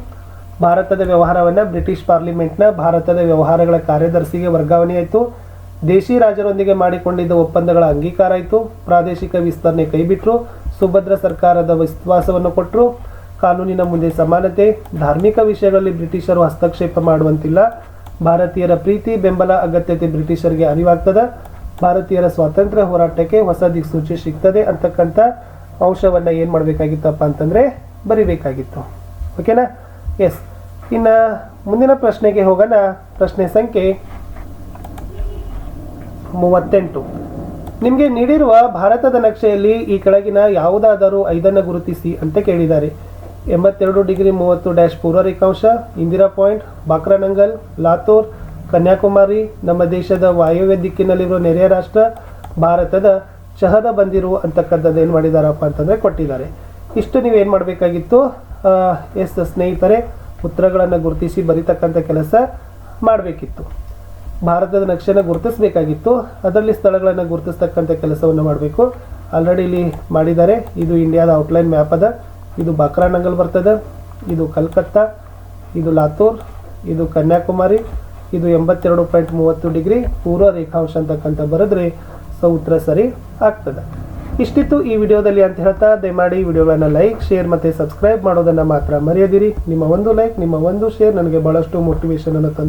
ಭಾರತದ ವ್ಯವಹಾರವನ್ನು ಬ್ರಿಟಿಷ್ ಪಾರ್ಲಿಮೆಂಟ್ನ ಭಾರತದ ವ್ಯವಹಾರಗಳ ಕಾರ್ಯದರ್ಶಿಗೆ ವರ್ಗಾವಣೆ ಆಯಿತು. ದೇಶಿ ರಾಜರೊಂದಿಗೆ ಮಾಡಿಕೊಂಡಿದ್ದ ಒಪ್ಪಂದಗಳ ಅಂಗೀಕಾರ ಆಯಿತು. ಪ್ರಾದೇಶಿಕ ವಿಸ್ತರಣೆ ಕೈಬಿಟ್ರು. ಸುಭದ್ರ ಸರ್ಕಾರದ ವಿಶ್ವಾಸವನ್ನು ಕೊಟ್ಟರು ಕಾನೂನಿನ ಮುಂದೆ ಸಮಾನತೆ, ಧಾರ್ಮಿಕ ವಿಷಯಗಳಲ್ಲಿ ಬ್ರಿಟಿಷರು ಹಸ್ತಕ್ಷೇಪ ಮಾಡುವಂತಿಲ್ಲ. ಭಾರತೀಯರ ಪ್ರೀತಿ, ಬೆಂಬಲ, ಅಗತ್ಯತೆ ಬ್ರಿಟಿಷರಿಗೆ ಅರಿವಾಗ್ತದೆ. ಭಾರತೀಯರ ಸ್ವಾತಂತ್ರ್ಯ ಹೋರಾಟಕ್ಕೆ ಹೊಸ ದಿಕ್ಸೂಚಿ ಸಿಗ್ತದೆ ಅಂತಕ್ಕಂಥ ಅಂಶವನ್ನು ಏನು ಮಾಡಬೇಕಾಗಿತ್ತಪ್ಪ ಅಂತಂದರೆ ಬರಿಬೇಕಾಗಿತ್ತು. ಓಕೆನಾ? ಎಸ್. ಇನ್ನು ಮುಂದಿನ ಪ್ರಶ್ನೆಗೆ ಹೋಗೋಣ. ಪ್ರಶ್ನೆ ಸಂಖ್ಯೆ ಮೂವತ್ತೆಂಟು. ನಿಮಗೆ ನೀಡಿರುವ ಭಾರತದ ನಕ್ಷೆಯಲ್ಲಿ ಈ ಕೆಳಗಿನ ಯಾವುದಾದರೂ ಐದನ್ನು ಗುರುತಿಸಿ ಅಂತ ಕೇಳಿದ್ದಾರೆ. ಎಂಬತ್ತೆರಡು ಡಿಗ್ರಿ ಮೂವತ್ತು ಡ್ಯಾಶ್ ಪೂರ್ವ ರೇಖಾಂಶ, ಇಂದಿರಾ ಪಾಯಿಂಟ್, ಬಾಕ್ರಾನಂಗಲ್, ಲಾತೂರ್, ಕನ್ಯಾಕುಮಾರಿ, ನಮ್ಮ ದೇಶದ ವಾಯುವ್ಯ ದಿಕ್ಕಿನಲ್ಲಿರುವ ನೆರೆಯ ರಾಷ್ಟ್ರ, ಭಾರತದ ಚಹದ ಬಂದಿರು ಅಂತಕ್ಕಂಥದ್ದು ಏನು ಮಾಡಿದಾರಪ್ಪ ಅಂತಂದರೆ ಕೊಟ್ಟಿದ್ದಾರೆ. ಇಷ್ಟು ನೀವೇನು ಮಾಡಬೇಕಾಗಿತ್ತು? ಎಸ್ ಸ್ನೇಹಿತರೆ, ಉತ್ತರಗಳನ್ನು ಗುರುತಿಸಿ ಬರೀತಕ್ಕಂಥ ಕೆಲಸ ಮಾಡಬೇಕಿತ್ತು. ಭಾರತದ ನಕ್ಷೆನ ಗುರುತಿಸಬೇಕಾಗಿತ್ತು. ಅದರಲ್ಲಿ ಸ್ಥಳಗಳನ್ನು ಗುರುತಿಸ್ತಕ್ಕಂಥ ಕೆಲಸವನ್ನು ಮಾಡಬೇಕು. ಆಲ್ರೆಡಿ ಇಲ್ಲಿ ಮಾಡಿದ್ದಾರೆ. ಇದು ಇಂಡಿಯಾದ ಔಟ್ಲೈನ್ ಮ್ಯಾಪ್ ಅದ. ಇದು ಬಾಕ್ರಾನಂಗಲ್ ಬರ್ತದೆ, ಇದು ಕಲ್ಕತ್ತಾ, ಇದು ಲಾತೂರ್, ಇದು ಕನ್ಯಾಕುಮಾರಿ, ಇದು ಎಂಬತ್ತೆರಡು ಪಾಯಿಂಟ್ ಮೂವತ್ತು ಡಿಗ್ರಿ ಪೂರ್ವ ರೇಖಾಂಶ ಅಂತಕ್ಕಂಥ ಬರೆದ್ರೆ ಸೊ ಉತ್ತರ ಸರಿ ಆಗ್ತದೆ. ಇಷ್ಟಿತ್ತು ಈ ವಿಡಿಯೋದಲ್ಲಿ ಅಂತ ಹೇಳ್ತಾ, ದಯಮಾಡಿ ವಿಡಿಯೋಗಳನ್ನು ಲೈಕ್, ಶೇರ್ ಮತ್ತು ಸಬ್ಸ್ಕ್ರೈಬ್ ಮಾಡೋದನ್ನು ಮಾತ್ರ ಮರೆಯದಿರಿ. ನಿಮ್ಮ ಒಂದು ಲೈಕ್, ನಿಮ್ಮ ಒಂದು ಶೇರ್ ನನಗೆ ಭಾಳಷ್ಟು ಮೋಟಿವೇಶನನ್ನು ತಂದು